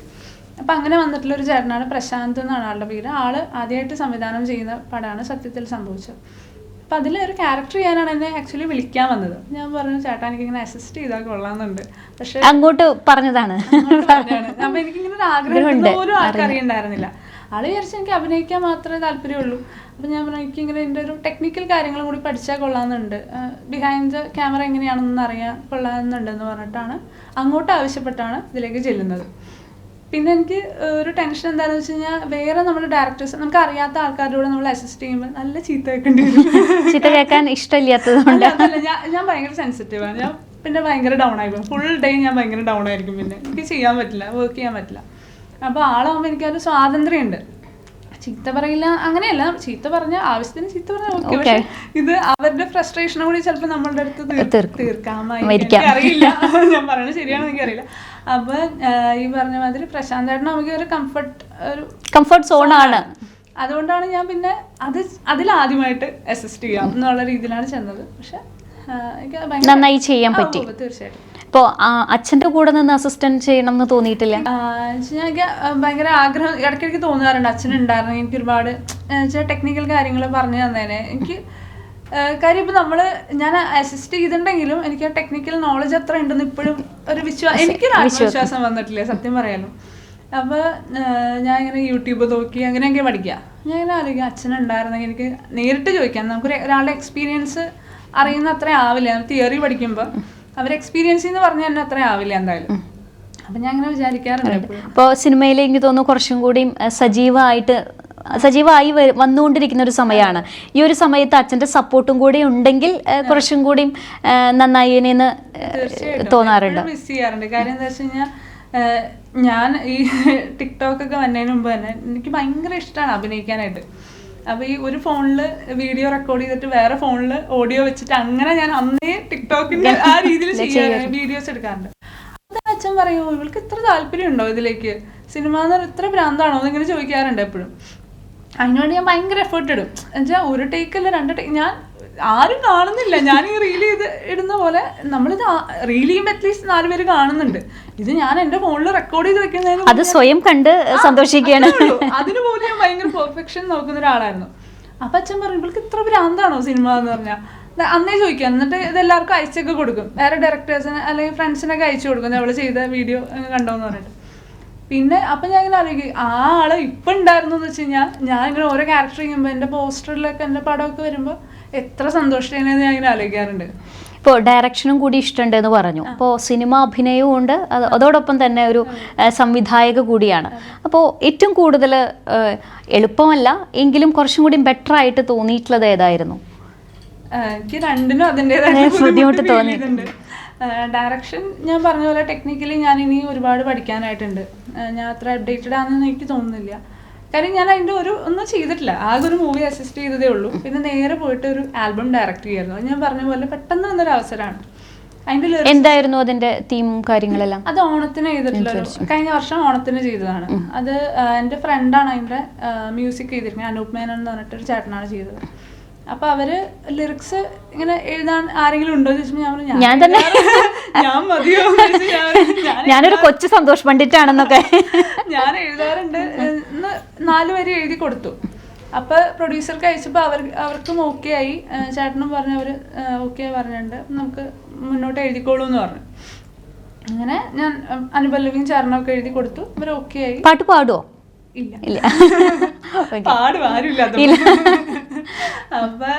അപ്പൊ അങ്ങനെ വന്നിട്ടുള്ള ഒരു ചേട്ടനാണ് പ്രശാന്ത് എന്നാണ് ആളുടെ പേര്. ആൾ ആദ്യമായിട്ട് സംവിധാനം ചെയ്യുന്ന പടമാണ് സത്യത്തിൽ സംഭവിച്ചത്. അപ്പൊ അതിൽ ഒരു ക്യാരക്ടർ ചെയ്യാനാണ് എന്നെ ആക്ച്വലി വിളിക്കാൻ വന്നത്. ഞാൻ പറഞ്ഞു ചേട്ടാ എനിക്ക് ഇങ്ങനെ അസിസ്റ്റ് ചെയ്താൽ കൊള്ളാമെന്നുണ്ട്. പക്ഷെ അങ്ങോട്ട് പറഞ്ഞതാണ്. അങ്ങോട്ട് എനിക്ക് ഇങ്ങനെ എനിക്കിങ്ങനെ ഒരു ആഗ്രഹം പോലും ആർക്കറിയണ്ടായിരുന്നില്ല ആൾ വിചാരിച്ചു എനിക്ക് അഭിനയിക്കാൻ മാത്രമേ താല്പര്യമുള്ളൂ അപ്പൊ ഞാൻ പറഞ്ഞു എനിക്ക് ഇങ്ങനെ ഇതിന്റെ ഒരു ടെക്നിക്കൽ കാര്യങ്ങളും കൂടി പഠിച്ചാൽ കൊള്ളാമെന്നുണ്ട്. ബിഹൈൻഡ് ദ ക്യാമറ എങ്ങനെയാണെന്ന് അറിയാൻ കൊള്ളാമെന്നുണ്ടെന്ന് പറഞ്ഞിട്ടാണ് അങ്ങോട്ട് ആവശ്യപ്പെട്ടാണ് ഇതിലേക്ക് ചെല്ലുന്നത്. പിന്നെ എനിക്ക് ഒരു ടെൻഷൻ എന്താണെന്ന് വെച്ച് കഴിഞ്ഞാൽ വേറെ നമ്മുടെ ഡയറക്ടേഴ്സ് നമുക്ക് അറിയാത്ത ആൾക്കാരുടെ കൂടെ നമ്മൾ അസിസ്റ്റ് ചെയ്യുമ്പോൾ നല്ല ചീത്ത കേൾക്കേണ്ടി വരും. ചീത്ത കേൾക്കാൻ ഇഷ്ടമില്ലാത്തതുകൊണ്ട്. ഞാൻ ഞാൻ ഭയങ്കര സെൻസിറ്റീവ് ആണ്. ഞാൻ പിന്നെ ഭയങ്കര ഡൗൺ ആയിരിക്കും. ഫുൾ ഡേ ഞാൻ ഭയങ്കര ഡൗൺ ആയിരിക്കും പിന്നെ. എനിക്ക് ചെയ്യാൻ പറ്റില്ല വർക്ക് ചെയ്യാൻ പറ്റില്ല. അപ്പൊ ആളാകുമ്പോൾ എനിക്കൊരു സ്വാതന്ത്ര്യം ഉണ്ട് ചീത്ത പറയില്ല അങ്ങനെയല്ല. ചീത്ത പറഞ്ഞ ആവശ്യത്തിന് ചീത്ത പറഞ്ഞാൽ ഓക്കെ പക്ഷെ ഇത് അവരുടെ ഫ്രസ്ട്രേഷനും കൂടി ചിലപ്പോൾ നമ്മളുടെ അടുത്ത് തീർ- തീർക്കും. തീർക്കാമായി അറിയില്ല ഞാൻ പറയുന്നത് ശരിയാണെന്ന് എനിക്കറിയില്ല. അപ്പൊ ഈ പറഞ്ഞ മാതിരി പ്രശാന്ത് ചേട്ടൻ നമുക്ക് ഒരു കംഫർട്ട് ഒരു കംഫർട്ട് സോൺ ആണ്. അതുകൊണ്ടാണ് ഞാൻ പിന്നെ അത് അതിലാദ്യമായിട്ട് അസിസ്റ്റ് ചെയ്യാം എന്നുള്ള രീതിയിലാണ് ചെന്നത്. പക്ഷെ എനിക്ക് നന്നായി ചെയ്യാൻ പറ്റി. അച്ഛന്റെ തീർച്ചയായിട്ടും. ഇപ്പോൾ അച്ഛന്റെ കൂടെ നിന്ന് അസിസ്റ്റന്റ് ചെയ്യണം എന്ന് തോന്നിയിട്ടില്ല എനിക്ക് ഭയങ്കര ആഗ്രഹം ഇടയ്ക്കിടയ്ക്ക് തോന്നാറുണ്ട്. അച്ഛനുണ്ടായിരുന്നു. എനിക്ക് ഒരുപാട് ടെക്നിക്കൽ കാര്യങ്ങൾ പറഞ്ഞു തന്നേനെ. എനിക്ക് കാര്യം ഇപ്പം നമ്മൾ ഞാൻ അസിസ്റ്റ് ചെയ്തിട്ടുണ്ടെങ്കിലും എനിക്ക് ആ ടെക്നിക്കൽ നോളജ് അത്ര ഉണ്ടെന്ന് ഇപ്പോഴും ഒരു വിശ്വാസം എനിക്കൊരു ആത്മവിശ്വാസം വന്നിട്ടില്ല സത്യം പറയാലോ. അപ്പോൾ ഞാൻ ഇങ്ങനെ യൂട്യൂബ് നോക്കി അങ്ങനെയൊക്കെ പഠിക്കുക ഞാൻ ഇങ്ങനെ ആലോചിക്കുക അച്ഛനുണ്ടായിരുന്നെങ്കിൽ എനിക്ക് നേരിട്ട് ചോദിക്കാം. നമുക്ക് ഒരാളുടെ എക്സ്പീരിയൻസ് അറിയുന്ന അത്ര ആവില്ല. തിയറി പഠിക്കുമ്പോൾ അവർ എക്സ്പീരിയൻസ് എന്ന് പറഞ്ഞാൽ തന്നെ അത്ര ആവില്ല എന്തായാലും. അപ്പൊ ഞാൻ അങ്ങനെ വിചാരിക്കാറുണ്ട് അപ്പൊ സിനിമയിൽ എനിക്ക് തോന്നുന്നു കുറച്ചും കൂടി സജീവമായിട്ട് സജീവമായി വന്നുകൊണ്ടിരിക്കുന്ന ഒരു സമയമാണ് ഈ ഒരു സമയത്ത് അച്ഛന്റെ സപ്പോർട്ടും കൂടി ഉണ്ടെങ്കിൽ കുറച്ചും കൂടിയും നന്നായി എന്ന് തോന്നാറുണ്ട്. മിസ് ചെയ്യാറുണ്ട്. കാര്യം എന്താ വെച്ച് കഴിഞ്ഞാൽ ഞാൻ ഈ [laughs] ടിക്ടോക്ക് ഒക്കെ വന്നതിന് മുമ്പ് തന്നെ എനിക്ക് ഭയങ്കര ഇഷ്ടമാണ് അഭിനയിക്കാനായിട്ട്. അപ്പൊ ഈ ഒരു ഫോണിൽ വീഡിയോ റെക്കോർഡ് ചെയ്തിട്ട് വേറെ ഫോണിൽ ഓഡിയോ വെച്ചിട്ട് അങ്ങനെ ഞാൻ അന്നേ ടിക്ടോക്കിന്റെ ആ രീതിയിൽ [laughs] ചെയ്യാൻ വീഡിയോസ് എടുക്കാറുണ്ട്. അത് അച്ഛൻ പറയൂ ഇവൾക്ക് ഇത്ര താല്പര്യം ഉണ്ടോ ഇതിലേക്ക്? സിനിമ എന്ന് പറഞ്ഞാൽ ഇത്ര ഭ്രാന്താണോ എന്നിങ്ങനെ ചോദിക്കാറുണ്ട് എപ്പോഴും. അതിനുവേണ്ടി ഞാൻ ഭയങ്കര എഫേർട്ട് ഇടും. എന്നുവെച്ചാൽ ഒരു ടേക്കല്ല രണ്ട് ടേക്ക് ഞാൻ ആരും കാണുന്നില്ല. ഞാൻ ഈ റീൽ ചെയ്ത് ഇടുന്ന പോലെ നമ്മളിത് റീൽ ചെയ്യുമ്പോൾ അറ്റ്ലീസ്റ്റ് നാല് പേര് കാണുന്നുണ്ട്. ഇത് ഞാൻ എന്റെ ഫോണിൽ റെക്കോർഡ് ചെയ്ത് വെക്കുന്നതിന് അത് സ്വയം കണ്ട് സന്തോഷിക്കുകയാണ്. അതിന് പോലും ഞാൻ ഭയങ്കര പെർഫെക്ഷൻ നോക്കുന്ന ഒരാളായിരുന്നു. അപ്പൊ അച്ഛൻ പറഞ്ഞു ഇവൾക്ക് ഇത്ര ഭ്രാന്താണോ സിനിമ എന്ന് പറഞ്ഞാൽ അന്നേ ചോദിക്കാം. എന്നിട്ട് ഇത് എല്ലാവർക്കും അയച്ചൊക്കെ കൊടുക്കും. വേറെ ഡയറക്ടേഴ്സിന് അല്ലെങ്കിൽ ഫ്രണ്ട്സിനൊക്കെ അയച്ചു കൊടുക്കും. അവൾ ചെയ്ത വീഡിയോ കണ്ടോന്ന് പറഞ്ഞിട്ട്. പിന്നെ അപ്പൊ ഞാൻ ഇങ്ങനെ ആലോചിക്കും ആ ആൾ ഇപ്പൊ ഉണ്ടായിരുന്നു എന്ന് വെച്ച് കഴിഞ്ഞാൽ ഞാൻ ഇങ്ങനെ ഓരോ ക്യാരക്ടർ ചെയ്യുമ്പോൾ എന്റെ പോസ്റ്ററിലൊക്കെ എന്റെ പടമൊക്കെ വരുമ്പോൾ എത്ര സന്തോഷമാണെന്ന് ഞാൻ ഇങ്ങനെ ആലോചിക്കാറുണ്ട്. ഇപ്പോൾ ഡയറക്ഷനും കൂടി ഇഷ്ടമുണ്ട് എന്ന് പറഞ്ഞു. അപ്പോൾ സിനിമ അഭിനയവും ഉണ്ട് അത് അതോടൊപ്പം തന്നെ ഒരു സംവിധായക കൂടിയാണ്. അപ്പോൾ ഏറ്റവും കൂടുതൽ എളുപ്പമല്ല എങ്കിലും കുറച്ചും കൂടി ബെറ്റർ ആയിട്ട് തോന്നിയിട്ടുള്ളത് ഏതായിരുന്നു? എനിക്ക് രണ്ടിനും അതിന്റെതായ ബുദ്ധിമുട്ട് തോന്നി. ഡയറക്ഷൻ ഞാൻ പറഞ്ഞ പോലെ ടെക്നിക്കലി ഞാൻ ഇനി ഒരുപാട് പഠിക്കാനായിട്ടുണ്ട്. ഞാൻ അത്ര അപ്ഡേറ്റഡ് ആണെന്ന് എനിക്ക് തോന്നുന്നില്ല. കാര്യം ഞാൻ അതിന്റെ ഒരു ഒന്നും ചെയ്തിട്ടില്ല. ആകെ ഒരു മൂവി അസിസ്റ്റ് ചെയ്തതേ ഉള്ളൂ. പിന്നെ നേരെ പോയിട്ട് ഒരു ആൽബം ഡയറക്റ്റ് ചെയ്യായിരുന്നു. ഞാൻ പറഞ്ഞ പോലെ പെട്ടെന്ന് വന്നൊരു അവസരമാണ്. അതിന്റെ എന്തായിരുന്നു അതിന്റെ തീമും കാര്യങ്ങളെല്ലാം? അത് ഓണത്തിന് ചെയ്തിട്ടുള്ള കഴിഞ്ഞ വർഷം ഓണത്തിന് ചെയ്തതാണ്. അത് എന്റെ എന്റെ ഫ്രണ്ടാണ് അതിന്റെ മ്യൂസിക് ചെയ്തിരുന്നത്. അനൂപ് മേനോൻ എന്ന് പറഞ്ഞിട്ട് ഒരു ചേട്ടനാണ് ചെയ്തത്. അപ്പൊ അവർ ലിറിക്സ് ഇങ്ങനെ എഴുതാൻ ആരെങ്കിലും ഉണ്ടോ ചോദിച്ചപ്പോൾ ഞാൻ ഞാൻ തന്നെ. ഞാൻ മതിയോ ഞാനൊരു കൊച്ചു സന്തോഷ് പണ്ഡിറ്റാണെന്നൊക്കെ. ഞാൻ എഴുതാറുണ്ട്. നാല് വരി എഴുതി കൊടുത്തു. അപ്പൊ പ്രൊഡ്യൂസർക്ക് അയച്ചപ്പോൾ അവർ അവർക്കും ഓക്കെ ആയി. ചേട്ടനും പറഞ്ഞു അവർ ഓക്കെ പറഞ്ഞിട്ടുണ്ട്. നമുക്ക് മുന്നോട്ട് എഴുതിക്കോളൂ എന്ന് പറഞ്ഞു. അങ്ങനെ ഞാൻ അനുപല്ലവിയും ചേട്ടനൊക്കെ എഴുതി കൊടുത്തു. അവർ ഓക്കെ ആയി. പാട്ട് പാടുവോ? ഇല്ല. [laughs] ആരുമില്ല പാടും ആരുമില്ലാത്ത [laughs] അപ്പൊ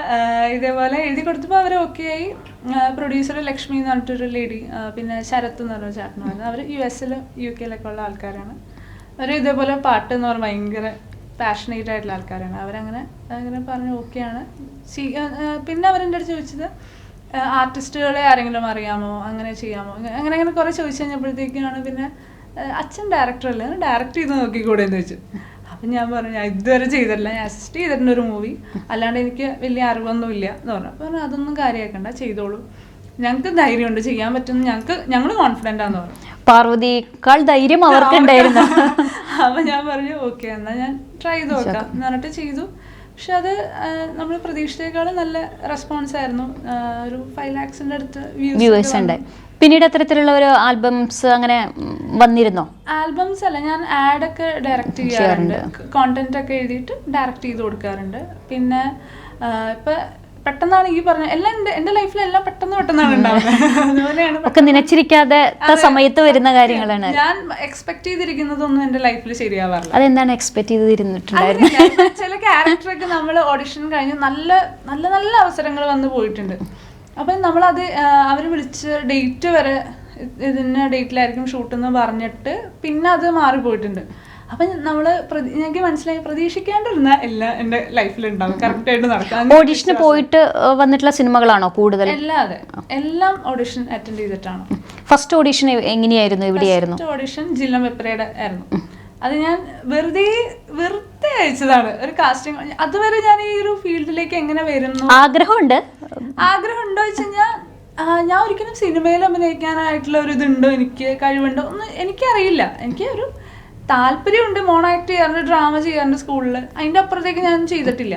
ഇതേപോലെ എഴുതി കൊടുത്തപ്പോൾ അവർ ഓക്കെ ആയി. പ്രൊഡ്യൂസർ ലക്ഷ്മി എന്ന് പറഞ്ഞിട്ടൊരു ലേഡി പിന്നെ ശരത്ത് എന്ന് പറഞ്ഞ ചേട്ടനായിരുന്നു അവർ യു എസിലും യു കെയിലൊക്കെ ഉള്ള ആൾക്കാരാണ്. അവർ ഇതേപോലെ പാട്ട് എന്ന് പറഞ്ഞാൽ ഭയങ്കര പാഷനേറ്റ് ആയിട്ടുള്ള ആൾക്കാരാണ്. അവരങ്ങനെ അങ്ങനെ പറഞ്ഞു ആണ്. പിന്നെ അവരെന്റെ അടുത്ത് ചോദിച്ചത്? ആർട്ടിസ്റ്റുകളെ ആരെങ്കിലും അറിയാമോ? അങ്ങനെ ചെയ്യാമോ? അങ്ങനെ അങ്ങനെ കുറെ ചോദിച്ചു കഴിഞ്ഞപ്പോഴത്തേക്കാണ് പിന്നെ അച്ഛൻ ഡയറക്ടർ അല്ലേ? ഡയറക്റ്റ് ചെയ്ത് നോക്കിക്കൂടെ എന്ന് വെച്ചു. അപ്പൊ അപ്പം ഞാൻ പറഞ്ഞു ഞാൻ ഇതുവരെ ചെയ്തിട്ടില്ല. ഞാൻ അസിസ്റ്റ് ചെയ്തിട്ടുണ്ട് ഒരു മൂവി അല്ലാണ്ട് എനിക്ക് വലിയ അറിവൊന്നും ഇല്ല എന്ന് പറഞ്ഞു. അപ്പോൾ പറഞ്ഞു അതൊന്നും കാര്യമാക്കണ്ട. ചെയ്തോളൂ. ഞങ്ങൾക്ക് ധൈര്യമുണ്ട്. ചെയ്യാൻ പറ്റും ഞങ്ങൾക്ക് ഞങ്ങൾ കോൺഫിഡന്റ് ആണെന്ന് പറഞ്ഞു. പാർവതിക്കാൾ ധൈര്യം അവർക്കുണ്ടായിരുന്നു. [laughs] അപ്പൊ ഞാൻ പറഞ്ഞു ഓക്കെ എന്നാ ഞാൻ ട്രൈ ചെയ്ത് നോക്കാം. എന്ന് പറഞ്ഞിട്ട് ചെയ്തു. പക്ഷെ അത് നമ്മൾ പ്രതീക്ഷിച്ചേക്കാളും നല്ല റെസ്പോൺസ് ആയിരുന്നു. ഒരു ഫൈവ് ലാക്സിന്റെ അടുത്ത് വ്യൂസ് ഉണ്ട് പിന്നീട് അത്തരത്തിലുള്ള ഒരു ആൽബംസ് അങ്ങനെ വന്നിരുന്നോ? ആൽബംസ് അല്ല ഞാൻ ആഡ് ഒക്കെ ഡയറക്റ്റ് ചെയ്യാറുണ്ട്. കോണ്ടന്റ് ഒക്കെ എഴുതിയിട്ട് ഡയറക്റ്റ് ചെയ്ത് കൊടുക്കാറുണ്ട്. പിന്നെ ഇപ്പൊ പെട്ടെന്നാണ് ഈ പറഞ്ഞ എല്ലാം എന്റെ ലൈഫിൽ എല്ലാം പെട്ടെന്ന് പെട്ടെന്നാണ് ഉണ്ടാവുന്നത്. ഒക്കെ നിനച്ചിരിക്കാതെ സമയത്ത് വരുന്ന കാര്യങ്ങളാണ്. ഞാൻ എക്സ്പെക്ട് ചെയ്തിരിക്കുന്നതൊന്നും എന്റെ ലൈഫിൽ ശരിയാവാറില്ല. അതെന്താണ് എക്സ്പെക്ട് ചെയ്തിരുന്നിട്ടുണ്ടായിരുന്നു? അങ്ങനെയല്ല. ചില ക്യാരക്ടറൊക്കെ നമ്മൾ ഓഡിഷൻ കഴിഞ്ഞ് നല്ല നല്ല നല്ല അവസരങ്ങൾ വന്നു പോയിട്ടുണ്ട്. അപ്പം നമ്മളത് അവർ വിളിച്ച് ഡേറ്റ് വരെ ഇതിന്റെ ഡേറ്റിലായിരിക്കും ഷൂട്ട് എന്ന് പറഞ്ഞിട്ട് പിന്നെ അത് മാറിപ്പോയിട്ടുണ്ട് അപ്പം നമ്മൾ എനിക്ക് മനസ്സിലായി പ്രതീക്ഷിക്കാണ്ടിരുന്ന എല്ലാ എന്റെ ലൈഫിൽ ഉണ്ടാവും കറക്റ്റായിട്ട് നടക്കാം ഓഡിഷന് പോയിട്ട് വന്നിട്ടുള്ള സിനിമകളാണോ കൂടുതൽ? അല്ലാതെ എല്ലാം ഓഡിഷൻ അറ്റൻഡ് ചെയ്തിട്ടാണ്. ഫസ്റ്റ് ഓഡിഷൻ എങ്ങനെയായിരുന്നു? എവിടെയായിരുന്നു? ഓഡിഷൻ ജില്ല വെപ്പറയുടെ ആയിരുന്നു. അത് ഞാൻ വെറുതെ വെറുതെ അയച്ചതാണ്. ഒരു കാസ്റ്റിംഗ് അതുവരെ ഞാൻ ഈ ഒരു ഫീൽഡിലേക്ക് എങ്ങനെ വരുന്നു? ആഗ്രഹമുണ്ട്. ആഗ്രഹം ഉണ്ടോ വെച്ച് കഴിഞ്ഞാൽ ഞാൻ ഒരിക്കലും സിനിമയിൽ അഭിനയിക്കാനായിട്ടുള്ള ഒരു ഇതുണ്ടോ എനിക്ക് കഴിവുണ്ടോ ഒന്നും എനിക്കറിയില്ല. എനിക്ക് ഒരു താല്പര്യമുണ്ട് മോൺ ആക്ട് ചെയ്യാറുണ്ട് ഡ്രാമ ചെയ്യാറുണ്ട് സ്കൂളിൽ അതിന്റെ അപ്പുറത്തേക്ക് ഞാൻ ചെയ്തിട്ടില്ല.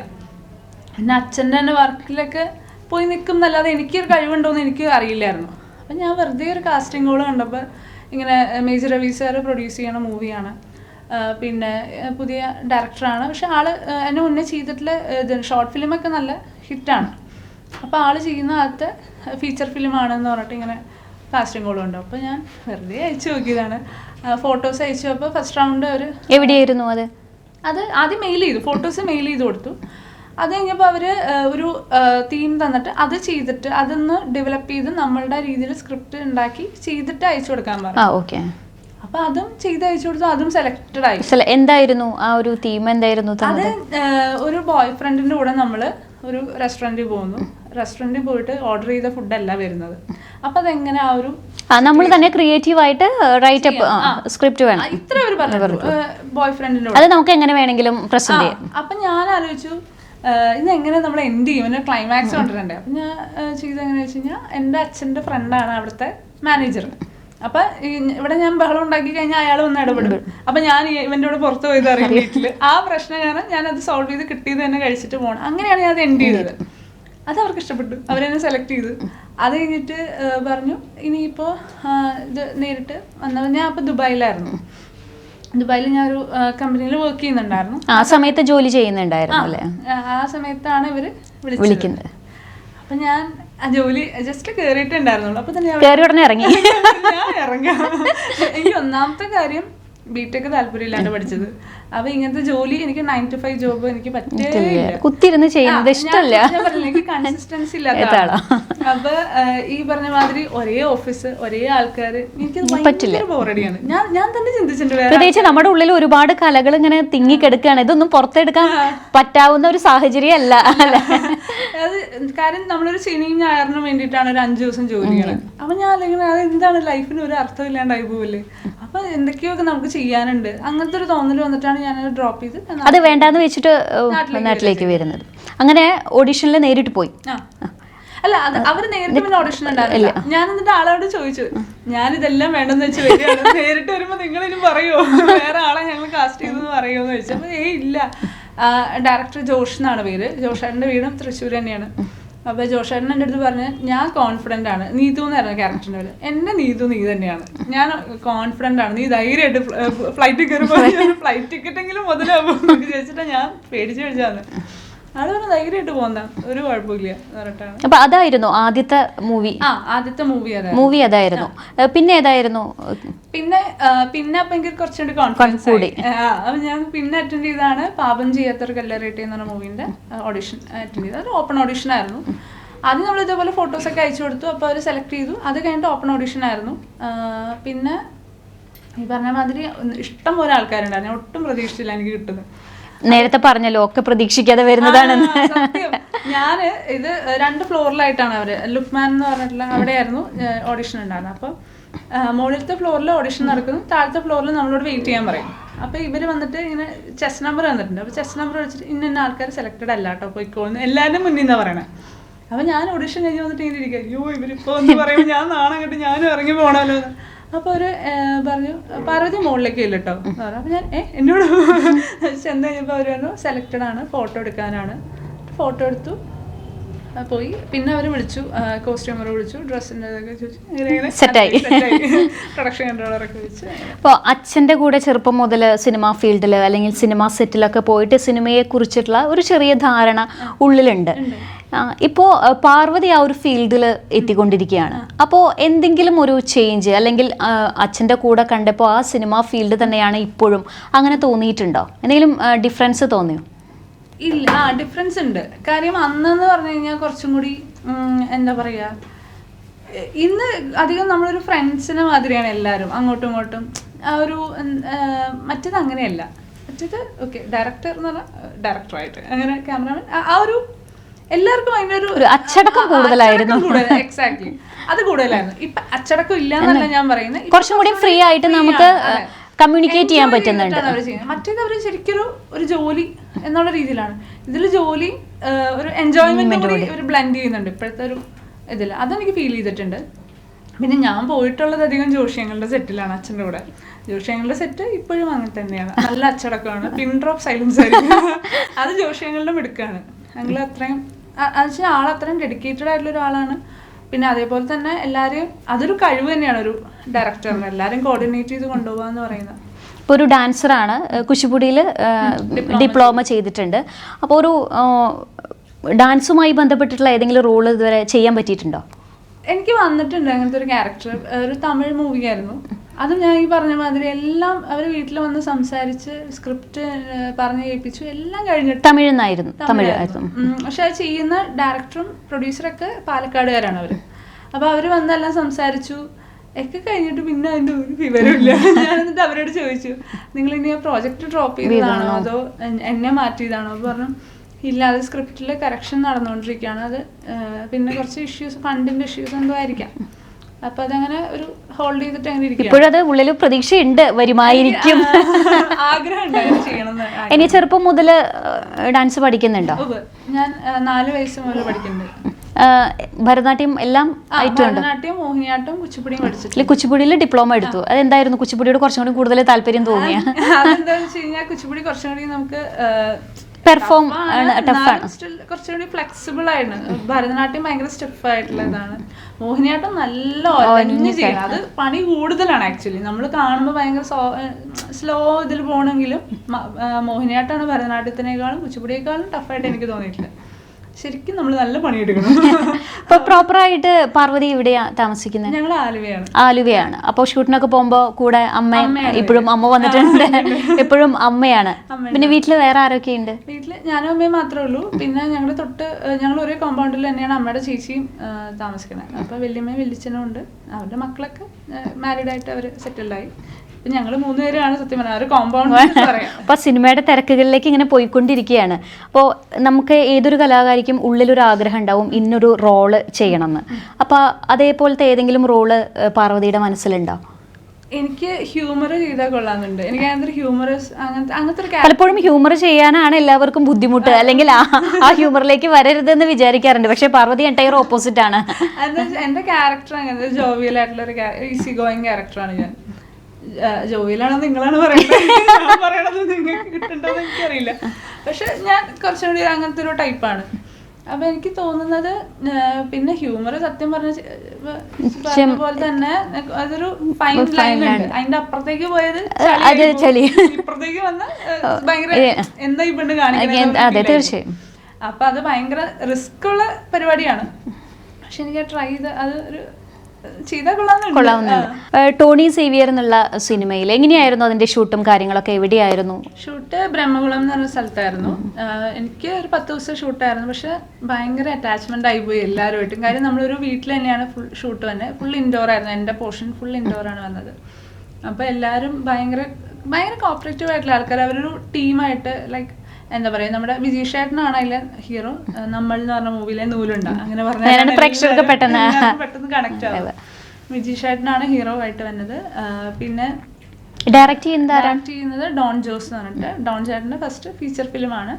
പിന്നെ അച്ഛന്റെ തന്നെ വർക്കിലൊക്കെ പോയി നിൽക്കും എന്നല്ലാതെ എനിക്കൊരു കഴിവുണ്ടോയെന്ന് എനിക്ക് അറിയില്ലായിരുന്നു. അപ്പം ഞാൻ വെറുതെ ഒരു കാസ്റ്റിംഗ് കോൾ കണ്ടപ്പോൾ ഇങ്ങനെ മേജർ രവി സാർ പ്രൊഡ്യൂസ് ചെയ്യണ മൂവിയാണ് പിന്നെ പുതിയ ഡയറക്ടറാണ്. പക്ഷെ ആൾ എന്നെ മുന്നേ ചെയ്തിട്ടുള്ള ഇത് ഷോർട്ട് ഫിലിമൊക്കെ നല്ല ഹിറ്റാണ്. അപ്പോൾ ആൾ ചെയ്യുന്ന ആദ്യത്തെ ഫീച്ചർ ഫിലിമാണെന്ന് പറഞ്ഞിട്ട് ഇങ്ങനെ കാസ്റ്റിംഗ് കോൾ ഉണ്ട്. അപ്പോൾ ഞാൻ വെറുതെ അയച്ചു നോക്കിയതാണ്. ഫോട്ടോസ് അയച്ചു. അപ്പോൾ ഫസ്റ്റ് റൗണ്ട് ഒരു എവിടെയായിരുന്നു അത്? അത് ആദ്യം മെയിൽ ചെയ്തു. ഫോട്ടോസ് മെയിൽ ചെയ്ത് കൊടുത്തു. അത് കഴിഞ്ഞപ്പോൾ അവർ ഒരു തീം തന്നിട്ട് അത് ചെയ്തിട്ട് അതൊന്ന് ഡെവലപ്പ് ചെയ്ത് നമ്മളുടെ രീതിയിൽ സ്ക്രിപ്റ്റ് ഉണ്ടാക്കി ചെയ്തിട്ട് അയച്ചു കൊടുക്കാൻ പറഞ്ഞു. അപ്പോൾ അതും ചെയ്ത് അയച്ചു കൊടുത്തു അതും സെലക്ടഡ് ആയി. എന്തായിരുന്നു? ആ ഒരു തീം എന്തായിരുന്നു അത് ഒരു ബോയ് ഫ്രണ്ടിന്റെ കൂടെ നമ്മൾ ഒരു റെസ്റ്റോറന്റിൽ പോകുന്നു. റെസ്റ്റോറന്റിൽ പോയിട്ട് ഓർഡർ ചെയ്ത ഫുഡ് അല്ല വരുന്നത്. അപ്പൊ അതെങ്ങനെ ആ ഒരു നമ്മൾ തന്നെ ക്രിയേറ്റീവ് ആയിട്ട് റൈറ്റ് അപ്പ് സ്ക്രിപ്റ്റ് വേണം. ഇത്ര ഒരു പറഞ്ഞു ബോയ് ഫ്രണ്ടിന്റെ അത് നമുക്ക് എങ്ങനെ വേണമെങ്കിലും പ്രസന്റ് ചെയ്യാം. അപ്പൊ ഞാൻ ആലോചിച്ചു ആഹ് ഇത് എങ്ങനെ നമ്മൾ എന്ത് ചെയ്യും? ഇതിന് ക്ലൈമാക്സ് കൊണ്ടിട്ടുണ്ട് അപ്പൊ ഞാൻ ചെയ്തത് എങ്ങനെയാ വെച്ച് കഴിഞ്ഞാൽ എന്റെ അച്ഛന്റെ ഫ്രണ്ടാണ് അവിടുത്തെ മാനേജർ അപ്പൊ ഇവിടെ ഞാൻ ബഹളം ഉണ്ടാക്കി കഴിഞ്ഞാൽ അയാൾ വന്ന് ഇടപെടും. അപ്പൊ ഞാൻ ഇവന്റെ കൂടെ പുറത്ത് പോയത് അറിയാം. വീട്ടിൽ. ആ പ്രശ്നം കാരണം ഞാൻ അത് സോൾവ് ചെയ്ത് കിട്ടിയത് തന്നെ കഴിച്ചിട്ട് പോകണം അങ്ങനെയാണ് ഞാൻ അത് എൻഡ് ചെയ്തത്. അത് അവർക്ക് ഇഷ്ടപ്പെട്ടു. അവരെന്നെ സെലക്ട് ചെയ്തു. അത് കഴിഞ്ഞിട്ട് പറഞ്ഞു ഇനിയിപ്പോൾ ഇത് നേരിട്ട് വന്നത് ഞാൻ അപ്പോൾ ദുബായിലായിരുന്നു. ദുബായിൽ ഞാൻ ഒരു കമ്പനിയിൽ വർക്ക് ചെയ്യുന്നുണ്ടായിരുന്നു. ആ സമയത്ത് ജോലി ചെയ്യുന്നുണ്ടായിരുന്നു അല്ലേ? ആ, ആ സമയത്താണ് ഇവർ വിളിക്കുന്നത്. അപ്പൊ ഞാൻ ആ ജോലി ജസ്റ്റ് കേറിയിട്ടുണ്ടായിരുന്നുള്ളൂ. അപ്പൊ തന്നെ കയറി ഉടനെ ഇറങ്ങി. [laughs] ഞാൻ ഇറങ്ങാം. എനിക്ക് ഒന്നാമത്തെ കാര്യം ബിടെക് താല്പര്യമില്ലാണ്ട് പഠിച്ചത്. അപ്പൊ ഇങ്ങനത്തെ ജോലി എനിക്ക് നയൻ ടു ഫൈവ് ജോബ് എനിക്ക് പറ്റില്ല. കുത്തിരുന്ന് ചെയ്യുന്നത് ഇഷ്ടമല്ല എനിക്ക് കൺസിസ്റ്റൻസി ഇല്ലാത്ത? [laughs] അപ്പൊ ഈ പറഞ്ഞ മാതിരി ഒരേ ഓഫീസ് ഒരേ ആൾക്കാര് എനിക്ക് പറ്റില്ല. ബോറടിയാണ് ഞാൻ ഞാൻ തന്നെ ചിന്തിച്ചിട്ടുണ്ട് പ്രത്യേകിച്ച് നമ്മുടെ ഉള്ളിൽ ഒരുപാട് കലകൾ ഇങ്ങനെ തിങ്ങിക്കെടുക്കുകയാണ് ഇതൊന്നും പുറത്തെടുക്കാൻ പറ്റാവുന്ന ഒരു സാഹചര്യം അല്ല അല്ലെ. [laughs] അത് കാര്യം നമ്മളൊരു ശനിയും ഞായറിനും വേണ്ടിയിട്ടാണ് ഒരു അഞ്ചു ദിവസം ജോലി ചെയ്യണത് അപ്പൊ ഞാൻ അല്ലെങ്കിൽ അത് എന്താണ് ലൈഫിന് ഒരു അർത്ഥം ഇല്ലാണ്ടായി പോവില്ലേ? അപ്പൊ എന്തൊക്കെയൊക്കെ നമുക്ക് ചെയ്യാനുണ്ട്? അങ്ങനത്തെ ഒരു തോന്നൽ വന്നിട്ടാണ് ഞാൻ ഡ്രോപ്പ് ചെയ്ത് അത് വേണ്ടാന്ന് വെച്ചിട്ട് നാട്ടിലേക്ക് വരുന്നത്. അങ്ങനെ ഓഡിഷനിൽ നേരിട്ട് പോയി. അല്ല അത് അവർ നേരിട്ട് പിന്നെ ഓഡിഷൻ ഉണ്ടായിരുന്നില്ല. ഞാൻ എന്നിട്ട് ആളോട് ചോദിച്ചു ഞാൻ ഇതെല്ലാം വേണ്ടെന്ന് വെച്ച് വരികയാണ്? [laughs] നേരിട്ട് വരുമ്പോ നിങ്ങൾ ഇനി പറയോ? വേറെ ആളെ ഞങ്ങൾ കാസ്റ്റ് ചെയ്തെന്ന് പറയുമോ എന്ന് ചോദിച്ചു. അപ്പൊ ഏയ് ഇല്ല. ഡയറക്ടർ ജോഷ് എന്നാണ് പേര്. ജോഷേട്ടന്റെ വീടും തൃശ്ശൂർ തന്നെയാണ്. അപ്പൊ ജോഷേട്ടൻ എന്റെ അടുത്ത് പറഞ്ഞ് ഞാൻ കോൺഫിഡന്റ് ആണ്. നീതു എന്നായിരുന്നു ക്യാരക്ടറിന്റെ പേര്. എന്റെ നീതു നീ തന്നെയാണ്. ഞാൻ കോൺഫിഡന്റ് ആണ്. നീ ധൈര്യമായിട്ട് ഫ്ലൈറ്റ് കയറുമ്പോൾ ഫ്ലൈറ്റ് ടിക്കറ്റ് എങ്കിലും മുതലാവും. ചോദിച്ചിട്ടാ ഞാൻ പേടിച്ച് പേടിച്ചാന്ന് ആൾ പറഞ്ഞ ധൈര്യമായിട്ട് പോന്ന. ഒരു കുഴപ്പമില്ല പറഞ്ഞിട്ടാണ്. അപ്പൊ അതായിരുന്നു ആദ്യത്തെ മൂവി ആ ആദ്യത്തെ മൂവി അതായിരുന്നു. മൂവി അതായിരുന്നു. പിന്നെ ഏതായിരുന്നു? പിന്നെ പിന്നെ അപ്പൊ എനിക്ക് കുറച്ചുകൂടി കോൺഫിഡൻസ് കൂടി. അപ്പൊ ഞാൻ പിന്നെ അറ്റൻഡ് ചെയ്താണ് പാപം ചെയ്യാത്തൊരു കല്ലറേട്ടി എന്ന് പറഞ്ഞ മൂവിന്റെ ഓഡിഷൻ അറ്റൻഡ് ചെയ്തത്. അത് ഓപ്പൺ ഓഡിഷൻ ആയിരുന്നു. ആദ്യം നമ്മൾ ഇതേപോലെ ഫോട്ടോസ് ഒക്കെ അയച്ചു കൊടുത്തു. അപ്പോൾ അവർ സെലക്ട് ചെയ്തു. അത് കഴിഞ്ഞിട്ട് ഓപ്പൺ ഓഡിഷൻ ആയിരുന്നു. പിന്നെ ഈ പറഞ്ഞ മാതിരി ഇഷ്ടം പോലെ ആൾക്കാരുണ്ടായിരുന്നു. ഒട്ടും പ്രതീക്ഷിച്ചില്ല എനിക്ക് കിട്ടുന്നത്. നേരത്തെ പറഞ്ഞല്ലോ ഒക്കെ പ്രതീക്ഷിക്കാതെ വരുന്നതാണ്. ഞാൻ ഇത് രണ്ട് ഫ്ലോറിലായിട്ടാണ് അവർ. ലുക്മാൻ എന്ന് പറഞ്ഞിട്ടുള്ള അവിടെയായിരുന്നു ഓഡിഷൻ ഉണ്ടായിരുന്നത്. അപ്പൊ മുകളിലത്തെ ഫ്ലോറിൽ ഓഡിഷൻ നടക്കുന്നു താഴത്തെ ഫ്ലോറിൽ നമ്മളോട് വെയിറ്റ് ചെയ്യാൻ പറയും. അപ്പൊ ഇവർ വന്നിട്ട് ഇങ്ങനെ ചെസ് നമ്പർ വന്നിട്ടുണ്ട്. അപ്പൊ ചെസ് നമ്പർ വെച്ചിട്ട് ഇന്ന ഇന്ന ആൾക്കാർ സെലക്ടഡ് അല്ല കേട്ടോ പോയിക്കോന്ന് എല്ലാവരും മുന്നിൽ നിന്നാ പറയണേ. അപ്പൊ ഞാൻ ഓഡിഷൻ കഴിഞ്ഞ് വന്നിട്ട് ഇങ്ങനെ ഇരിക്കുക അയ്യോ ഇവരിപ്പോ എന്ന് പറയുമ്പോൾ ഞാൻ നാണം കെട്ട് ഞാനും ഇറങ്ങി പോകണമല്ലോ അപ്പോൾ ഒരു പറഞ്ഞു പാർവതി മുകളിലേക്ക് ഇല്ല കേട്ടോ അപ്പോൾ ഞാൻ ഏ എന്നോട് ചെന്ന് കഴിഞ്ഞപ്പോൾ അവർ പറഞ്ഞു സെലക്റ്റഡ് ആണ് ഫോട്ടോ എടുക്കാനാണ്. ഫോട്ടോ എടുത്തു. പോയി. പിന്നെ അവർ വിളിച്ചു കോസ്റ്റ്യൂമർ വിളിച്ചു ഡ്രസ്സിന്റെ സെറ്റായി. പ്രൊഡക്ഷൻ കൺട്രോളറൊക്കെ വിളിച്ചു അപ്പോൾ അച്ഛന്റെ കൂടെ ചെറുപ്പം മുതൽ സിനിമാ ഫീൽഡിൽ അല്ലെങ്കിൽ സിനിമാ സെറ്റിലൊക്കെ പോയിട്ട് സിനിമയെ കുറിച്ചിട്ടുള്ള ഒരു ചെറിയ ധാരണ ഉള്ളിലുണ്ട്. ഇപ്പോൾ പാർവതി ആ ഒരു ഫീൽഡിൽ എത്തിക്കൊണ്ടിരിക്കുകയാണ്. അപ്പോൾ എന്തെങ്കിലും ഒരു ചേഞ്ച് അല്ലെങ്കിൽ അച്ഛന്റെ കൂടെ കണ്ടപ്പോൾ ആ സിനിമ ഫീൽഡ് തന്നെയാണ് ഇപ്പോഴും അങ്ങനെ തോന്നിയിട്ടുണ്ടോ? എന്തെങ്കിലും ഡിഫറൻസ് തോന്നിയോ? ഇല്ല ആ ഡിഫറൻസ് ഉണ്ട്. കാര്യം അന്നെന്ന് പറഞ്ഞു കഴിഞ്ഞാൽ കുറച്ചും കൂടി എന്താ പറയുക ഇന്ന് അധികം നമ്മളൊരു ഫ്രണ്ട്സിനെ മാതിരിയാണ് എല്ലാവരും. അങ്ങോട്ടും ഇങ്ങോട്ടും. ആ ഒരു മറ്റത് അങ്ങനെയല്ല. മറ്റേത് ഓക്കെ ഡയറക്ടർ എന്ന് പറഞ്ഞാൽ ഡയറക്ടറായിട്ട് അങ്ങനെ ക്യാമറമാൻ ആ ഒരു എല്ലാവർക്കും അതിന്റെ ഒരു അച്ചടക്കം കൂടുതലായിരുന്നു. എക്സാക്ട്ലി അത് കൂടുതലായിരുന്നു. ഇപ്പൊ അച്ചടക്കം ഇല്ല എന്നല്ല ഞാൻ പറയുന്നത്. കുറച്ചും കൂടി ഫ്രീ ആയിട്ട് നമുക്ക്, കമ്മ്യൂണിക്കേറ്റ് ചെയ്യാൻ പറ്റുന്നുണ്ട്. മറ്റേത് അവർ ശരിക്കൊരു ഒരു ജോലി എന്നുള്ള രീതിയിലാണ്. ഇതിൽ ജോലി ഒരു എൻജോയ്മെന്റ് കൂടി ഒരു ബ്ലെൻഡ് ചെയ്യുന്നുണ്ട്. ഇപ്പോഴത്തെ ഒരു ഇതിൽ അതെനിക്ക് ഫീൽ ചെയ്തിട്ടുണ്ട്. പിന്നെ ഞാൻ പോയിട്ടുള്ളത് അധികം ജോഷിയങ്ങളുടെ സെറ്റിലാണ് അച്ഛന്റെ കൂടെ. ജോഷിയങ്ങളുടെ സെറ്റ് ഇപ്പോഴും അങ്ങനെ തന്നെയാണ്. നല്ല അച്ചടക്കമാണ്. പിൻ ഡ്രോപ്പ് സൈലൻസ് ആയിരിക്കും. അത് ജോഷിയങ്ങളുടെ മിടുക്കാണ്. ഞങ്ങൾ അത്രയും വെച്ചാൽ ആൾ അത്രയും ഡെഡിക്കേറ്റഡ് ആയിട്ടുള്ള ഒരാളാണ്. പിന്നെ അതേപോലെ തന്നെ എല്ലാവരെയും അതൊരു കഴിവ് തന്നെയാണ് ഒരു ഡയറക്ടറിന് എല്ലാവരും കോർഡിനേറ്റ് ചെയ്ത് കൊണ്ടുപോകുക എന്ന് പറയുന്നത് ഇപ്പോൾ ഒരു ഡാൻസറാണ് കുച്ചിപ്പുടിയിൽ ഡിപ്ലോമ ചെയ്തിട്ടുണ്ട്. അപ്പോൾ ഒരു ഡാൻസുമായി ബന്ധപ്പെട്ടിട്ടുള്ള ഏതെങ്കിലും റോൾ ഇതുവരെ ചെയ്യാൻ പറ്റിയിട്ടുണ്ടോ? എനിക്ക് വന്നിട്ടുണ്ട് അങ്ങനത്തെ ഒരു ക്യാരക്ടർ ഒരു തമിഴ് മൂവി ആയിരുന്നു. അത് ഞാൻ ഈ പറഞ്ഞ മാതിരി എല്ലാം അവർ വീട്ടിൽ വന്ന് സംസാരിച്ച് സ്ക്രിപ്റ്റ് പറഞ്ഞു കേൾപ്പിച്ചു. എല്ലാം കഴിഞ്ഞിട്ട് തമിഴിൽ നിന്നായിരുന്നു തമിഴ്. പക്ഷെ അത് ചെയ്യുന്ന ഡയറക്ടറും പ്രൊഡ്യൂസറൊക്കെ പാലക്കാടുകാരാണ് അവർ അപ്പോൾ അവർ വന്നെല്ലാം സംസാരിച്ചു. ഒക്കെ കഴിഞ്ഞിട്ട് പിന്നെ അതിന്റെ ഒരു വിവരമില്ല. [laughs] ഞാൻ എന്നിട്ട് അവരോട് ചോദിച്ചു നിങ്ങൾ ഇനി ആ പ്രോജക്റ്റ് ഡ്രോപ്പ് ചെയ്തതാണോ അതോ എന്നെ മാറ്റിയതാണോ? അപ്പോൾ പറഞ്ഞു ഇല്ല അത് സ്ക്രിപ്റ്റിൽ കറക്ഷൻ നടന്നുകൊണ്ടിരിക്കുകയാണ് അത് പിന്നെ കുറച്ച് ഇഷ്യൂസ് ഫണ്ടിന്റെ ഇഷ്യൂസ് എന്തോ ആയിരിക്കാം. അപ്പോൾ അതങ്ങനെ ഒരു ഹോൾഡ് ചെയ്തിട്ട് അങ്ങനെ ഇപ്പോഴത് ഉള്ളിൽ പ്രതീക്ഷയുണ്ട് വരുമായിരിക്കും. ആഗ്രഹം ചെയ്യണമെന്ന് ഇനി ചെറുപ്പം മുതൽ ഡാൻസ് പഠിക്കുന്നുണ്ടോ? ഞാൻ നാല് വയസ്സ് മുതൽ പഠിക്കുന്നുണ്ട്. ഭരതനാട്യം എല്ലാം ഭരതനാട്യം മോഹിനിയാട്ടം കുച്ചിപ്പുടിയും പഠിച്ചിട്ടുണ്ട്. കുച്ചിപ്പുടിയിൽ ഡിപ്ലോമ എടുത്തു. അതെന്തായിരുന്നു? കുച്ചിപ്പുടിയോട് കുറച്ചും കൂടി കൂടുതൽ താല്പര്യം തോന്നിയ? അതെന്താന്ന് വെച്ച് കഴിഞ്ഞാൽ കുച്ചിപ്പുടി കുറച്ചും കൂടി നമുക്ക് പെർഫോം ആണ് ടഫാണ്. കുറച്ചും കൂടി ഫ്ലെക്സിബിൾ ആണ് ഭരതനാട്യം ഭയങ്കര സ്റ്റെഫ് ആയിട്ടുള്ള ഇതാണ് മോഹിനിയാട്ടം നല്ല ഒരഞ്ഞ് ചെയ്യണം. അത് പണി കൂടുതലാണ് ആക്ച്വലി നമ്മൾ കാണുമ്പോൾ ഭയങ്കര സ്ലോ ഇതിൽ പോകണമെങ്കിലും മോഹിനിയാട്ടമാണ് ഭരതനാട്യത്തിനേക്കാളും കുച്ചിപ്പുടിയേക്കാളും ടഫായിട്ട് എനിക്ക് തോന്നിയിട്ടില്ല. ശരിക്കും നമ്മൾ നല്ല പണിയെടുക്കണം പ്രോപ്പർ [laughs] പ്രോപ്പറായിട്ട് പാർവതി ഇവിടെയാ താമസിക്കുന്നത് ഞങ്ങൾ ആലുവയാണ്. ആലുവയാണ്. അപ്പോൾ ഷൂട്ടിനൊക്കെ പോകുമ്പോൾ കൂടെ അമ്മ ഇപ്പോഴും അമ്മ വന്നിട്ടുണ്ട്. എപ്പോഴും അമ്മയാണ്. പിന്നെ വീട്ടിൽ വേറെ ആരൊക്കെ ഉണ്ട് വീട്ടിൽ ഞാനും അമ്മയും മാത്രമേ ഉള്ളൂ. പിന്നെ ഞങ്ങൾ തൊട്ട് ഞങ്ങൾ ഒരേ കോമ്പൗണ്ടിൽ തന്നെയാണ് അമ്മയുടെ ചേച്ചിയും താമസിക്കുന്നത് അപ്പോൾ വല്യമ്മയും വല്യച്ഛനും ഉണ്ട്. അവരുടെ മക്കളൊക്കെ മാരീഡ് ആയിട്ട് അവർ സെറ്റിൽഡായി ഇപ്പം ഞങ്ങൾ മൂന്നുപേരാണ് സത്യം പറഞ്ഞാൽ ഒരു കോമ്പൗണ്ട് അപ്പൊ സിനിമയുടെ തിരക്കുകളിലേക്ക് ഇങ്ങനെ പോയിക്കൊണ്ടിരിക്കുകയാണ്. അപ്പോൾ നമുക്ക് ഏതൊരു കലാകാരിക്കും ഉള്ളിലൊരു ആഗ്രഹം ഉണ്ടാവും ഇന്നൊരു റോൾ ചെയ്യണമെന്ന്. അപ്പൊ അതേപോലത്തെ ഏതെങ്കിലും റോൾ പാർവതിയുടെ മനസ്സിലുണ്ടോ? എനിക്ക് ഹ്യൂമർ ചെയ്താൽ കൊള്ളാമെന്നുണ്ട്. എനിക്ക് അങ്ങനത്തെ ഹ്യൂമറസ് അങ്ങനത്തെ അങ്ങനത്തെ ഒരു പലപ്പോഴും ഹ്യൂമർ ചെയ്യാനാണ് എല്ലാവർക്കും ബുദ്ധിമുട്ട്. അല്ലെങ്കിൽ ആ ഹ്യൂമറിലേക്ക് വരരുതെന്ന് വിചാരിക്കാറുണ്ട്. പക്ഷെ പാർവതി എന്റയർ ഓപ്പോസിറ്റ് ആണ്. എന്റെ ക്യാരക്ടർ അങ്ങനെ ജോവിയൽ ആയിട്ടുള്ള ഒരു ഈസി ഗോയിങ് ക്യാരക്ടറാണ് ഞാൻ. ജോവിയലാണോ നിങ്ങളാണ് പറയുന്നത് പറയണത് നിങ്ങൾക്ക് കിട്ടണ്ടോന്ന് എനിക്കറിയില്ല. പക്ഷെ ഞാൻ കുറച്ചും കൂടി അങ്ങനത്തെ ഒരു ടൈപ്പാണ്. അപ്പൊ എനിക്ക് തോന്നുന്നത് പിന്നെ ഹ്യൂമർ സത്യം പറഞ്ഞ പോലെ തന്നെ അതൊരു ഫൈൻ ലൈൻ ഉണ്ട്. അതിന്റെ അപ്പുറത്തേക്ക് പോയത് ചളി. ഇപ്പുറത്തേക്ക് വന്ന് ഭയങ്കര എന്താ ഈ പെണ്ണ് കാണിക്കുന്നത് അപ്പൊ അത് ഭയങ്കര റിസ്ക് ഉള്ള പരിപാടിയാണ്. പക്ഷെ എനിക്ക് ട്രൈ ചെയ്ത് അത് ഒരു കൊള്ളാവുന്നുണ്ട്. ടോണി സേവിയർ എന്നുള്ള സിനിമയിൽ എങ്ങനെയായിരുന്നു അതിന്റെ ഷൂട്ടും കാര്യങ്ങളൊക്കെ? എവിടെയായിരുന്നു? ഷൂട്ട് ബ്രഹ്മകുളം എന്ന് പറഞ്ഞ സ്ഥലത്തായിരുന്നു. എനിക്ക് ഒരു പത്ത് ദിവസം ഷൂട്ടായിരുന്നു. പക്ഷെ ഭയങ്കര അറ്റാച്ച്മെന്റ് ആയി ആയിപ്പോയി എല്ലാവരുമായിട്ടും. കാര്യം നമ്മളൊരു വീട്ടിൽ തന്നെയാണ് ഫുൾ ഷൂട്ട് തന്നെ ഫുൾ ഇൻഡോർ ആയിരുന്നു. എന്റെ പോർഷൻ ഫുൾ ഇൻഡോർ ആണ് വന്നത്. അപ്പോൾ എല്ലാവരും ഭയങ്കര ഭയങ്കര കോപ്പറേറ്റീവ് ആയിട്ടുള്ള ആൾക്കാർ അവരൊരു ടീമായിട്ട് ലൈക്ക് എന്താ പറയാ നമ്മുടെ വിജയ് ഷേട്ടനാണ് അതിലെ ഹീറോ നമ്മൾ എന്ന് പറഞ്ഞ മൂവിയിലെ നൂലുണ്ട. അങ്ങനെ പറഞ്ഞാൽ പ്രേക്ഷകർക്ക് പെട്ടെന്ന് പെട്ടെന്ന് കണക്ട് ആവുക വിജയ് ഷേട്ടനാണ് ഹീറോ ആയിട്ട് വന്നത് പിന്നെ ഡയറക്റ്റ് ചെയ്യുന്നത് ഡയറക്റ്റ് ചെയ്യുന്നത് ഡോൺ ജോസ് എന്ന് പറഞ്ഞിട്ട്. ഡോൺ ചേട്ടന്റെ ഫസ്റ്റ് ഫീച്ചർ ഫിലിമാണ്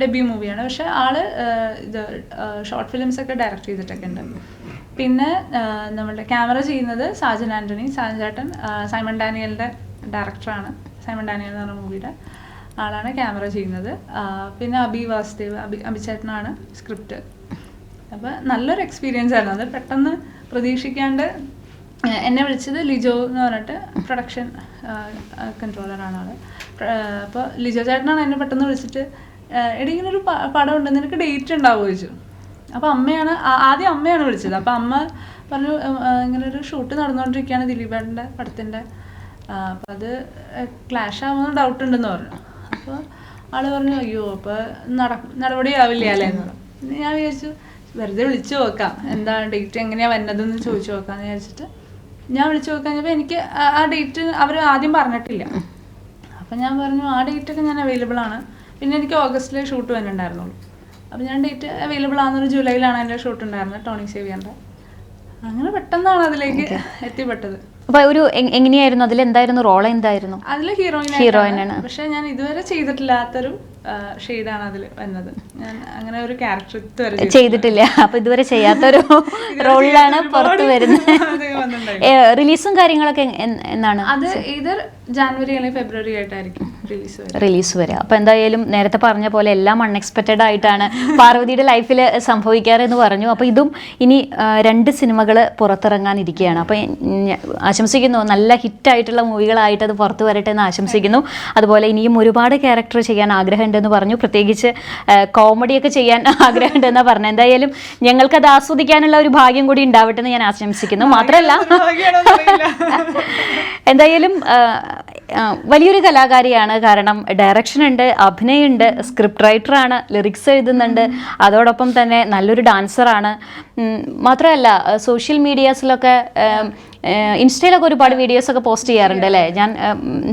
ഡെബ്യൂ മൂവിയാണ് പക്ഷെ ആൾ ഇത് ഷോർട്ട് ഫിലിംസ് ഒക്കെ ഡയറക്റ്റ് ചെയ്തിട്ടൊക്കെ ഉണ്ട്. പിന്നെ നമ്മുടെ നമ്മളുടെ ക്യാമറ ചെയ്യുന്നത് സാജൻ ആന്റണി. സാജൻ ചേട്ടൻ സൈമൺ ഡാനിയലിന്റെ ഡയറക്ടറാണ് സൈമൺ ഡാനിയൽ എന്ന് പറഞ്ഞ മൂവിയുടെ ആളാണ് ക്യാമറ ചെയ്യുന്നത്. പിന്നെ അബി വാസുദേവ് അബി അഭിചേട്ടനാണ് സ്ക്രിപ്റ്റ്. അപ്പോൾ നല്ലൊരു എക്സ്പീരിയൻസ് ആയിരുന്നു. അത് പെട്ടെന്ന് പ്രതീക്ഷിക്കാണ്ട് എന്നെ വിളിച്ചത് ലിജോ എന്ന് പറഞ്ഞിട്ട് പ്രൊഡക്ഷൻ കൺട്രോളറാണ് ആൾ. അപ്പോൾ ലിജോ ചേട്ടനാണ് എന്നെ പെട്ടെന്ന് വിളിച്ചിട്ട് എടി ഇങ്ങനെ ഒരു പടം ഉണ്ട് നിനക്ക് ഡേറ്റ് ഉണ്ടാവുമോ ചോദിച്ചു. അപ്പോൾ അമ്മയാണ് ആദ്യം അമ്മയാണ് വിളിച്ചത്. അപ്പോൾ അമ്മ പറഞ്ഞു ഇങ്ങനെ ഒരു ഷൂട്ട് നടന്നുകൊണ്ടിരിക്കുകയാണ് ദിലീപേട്ടന്റെ പടത്തിന്റെ. അപ്പോൾ അത് ക്ലാഷ് ആവുമെന്ന് ഡൗട്ട് ഉണ്ടെന്ന് പറഞ്ഞു. അപ്പോൾ ആൾ പറഞ്ഞു അയ്യോ അപ്പോൾ നട നടപടിയാവില്ല? അല്ലേ എന്ന്. പറഞ്ഞു ഞാൻ വിചാരിച്ചു വെറുതെ വിളിച്ചു നോക്കാം. എന്താ ഡേറ്റ് എങ്ങനെയാ വരുന്നതെന്ന് ചോദിച്ചു നോക്കാന്ന് വിചാരിച്ചിട്ട് ഞാൻ വിളിച്ചു നോക്കാൻ കഴിഞ്ഞപ്പോൾ എനിക്ക് ആ- ഡേറ്റ് അവർ ആദ്യം പറഞ്ഞിട്ടില്ല. അപ്പം ഞാൻ പറഞ്ഞു ആ ഡേറ്റ് ഒക്കെ ഞാൻ അവൈലബിൾ ആണ്. പിന്നെ എനിക്ക് ഓഗസ്റ്റിലെ ഷൂട്ട് വന്നിട്ടുണ്ടായിരുന്നുള്ളൂ. അപ്പം ഞാൻ ഡേറ്റ് അവൈലബിൾ ആണെന്നൊരു ജൂലൈയിലാണ് എന്റെ ഷൂട്ട് ഉണ്ടായിരുന്നത് ടോണി സേവിയറിന്റെ അങ്ങനെ പെട്ടെന്നാണ് അതിലേക്ക് എത്തിപ്പെട്ടത്. അപ്പൊ ഒരു എങ്ങനെയായിരുന്നു? അതിൽ എന്തായിരുന്നു? റോൾ എന്തായിരുന്നു? അതിൽ ഹീറോയിൻ ഹീറോയിൻ ആണ്. പക്ഷെ ഞാൻ ഇതുവരെ ചെയ്തിട്ടില്ലാത്തൊരു ഷെയ്ഡാണ് അതിൽ വന്നത്. ഞാൻ അങ്ങനെ ഒരു ക്യാരക്ടർ ഇതുവരെ ചെയ്തിട്ടില്ല. അപ്പൊ ഇതുവരെ ചെയ്യാത്തൊരു [laughs] റോളിലാണ് പുറത്തു വരുന്നത്. [laughs] റിലീസും കാര്യങ്ങളൊക്കെ എന്നാണ്? അത് ഇതർ ജാനുവരി അല്ലെങ്കിൽ ഫെബ്രുവരി ആയിട്ടായിരിക്കും. റിലീസ് വരിക അപ്പോൾ അപ്പൊ എന്തായാലും നേരത്തെ പറഞ്ഞ പോലെ എല്ലാം അൺഎക്സ്പെക്റ്റഡ് ആയിട്ടാണ് പാർവതിയുടെ ലൈഫിൽ സംഭവിക്കാറ് എന്ന് പറഞ്ഞു. അപ്പൊ ഇതും ഇനി രണ്ട് സിനിമകൾ പുറത്തിറങ്ങാനിരിക്കുകയാണ് അപ്പൊ ഞ- ആശംസിക്കുന്നു. നല്ല ഹിറ്റായിട്ടുള്ള മൂവികളായിട്ട് അത് പുറത്തു വരട്ടെ എന്ന് ആശംസിക്കുന്നു. അതുപോലെ ഇനിയും ഒരുപാട് ക്യാരക്ടർ ചെയ്യാൻ ആഗ്രഹമുണ്ടെന്ന് പറഞ്ഞു. പ്രത്യേകിച്ച് കോമഡിയൊക്കെ ചെയ്യാൻ [laughs] ആഗ്രഹമുണ്ടെന്ന് പറഞ്ഞു എന്തായാലും ഞങ്ങൾക്കത് ആസ്വദിക്കാനുള്ള ഒരു ഭാഗ്യം കൂടി ഉണ്ടാവട്ടെ എന്ന് ഞാൻ ആശംസിക്കുന്നു. മാത്രമല്ല [laughs] എന്തായാലും വലിയൊരു കലാകാരിയാണ് കാരണം ഡയറക്ഷൻ ഉണ്ട് അഭിനയമുണ്ട് സ്ക്രിപ്റ്റ് റൈറ്ററാണ് ലിറിക്സ് എഴുതുന്നുണ്ട്. അതോടൊപ്പം തന്നെ നല്ലൊരു ഡാൻസറാണ് മാത്രമല്ല സോഷ്യൽ മീഡിയാസിലൊക്കെ ഇൻസ്റ്റയിലൊക്കെ ഒരുപാട് വീഡിയോസൊക്കെ പോസ്റ്റ് ചെയ്യാറുണ്ട് അല്ലേ? ഞാൻ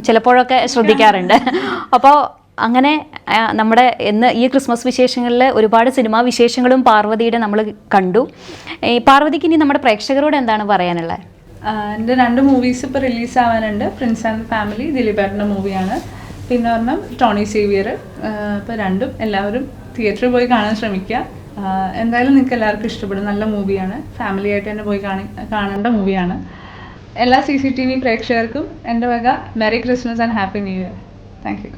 ചിലപ്പോഴൊക്കെ ശ്രദ്ധിക്കാറുണ്ട്. അപ്പോൾ അങ്ങനെ നമ്മുടെ ഇന്ന് ഈ ക്രിസ്മസ് വിശേഷങ്ങളിൽ ഒരുപാട് സിനിമാ വിശേഷങ്ങളും പാർവതിയുടെ നമ്മൾ കണ്ടു. ഈ പാർവതിക്ക് ഇനി നമ്മുടെ പ്രേക്ഷകരോട് എന്താണ് പറയാനുള്ളത്? എന്റെ രണ്ട് മൂവീസ് ഇപ്പോൾ റിലീസ് ആവാനുണ്ട്. പ്രിൻസ് ആൻഡ് ഫാമിലി ദിലീപേട്ടന്റെ മൂവിയാണ് പിന്നെ പറഞ്ഞാൽ ടോണി സേവിയർ ഇപ്പോൾ രണ്ടും എല്ലാവരും തിയേറ്ററിൽ പോയി കാണാൻ ശ്രമിക്കുക. എന്തായാലും നിങ്ങൾക്ക് എല്ലാവർക്കും ഇഷ്ടപ്പെടും. നല്ല മൂവിയാണ്. ഫാമിലി ആയിട്ട് തന്നെ പോയി കാണി കാണേണ്ട മൂവിയാണ്. എല്ലാ സി സി ടി വി പ്രേക്ഷകർക്കും എന്റെ വക merry Christmas and happy new year thank you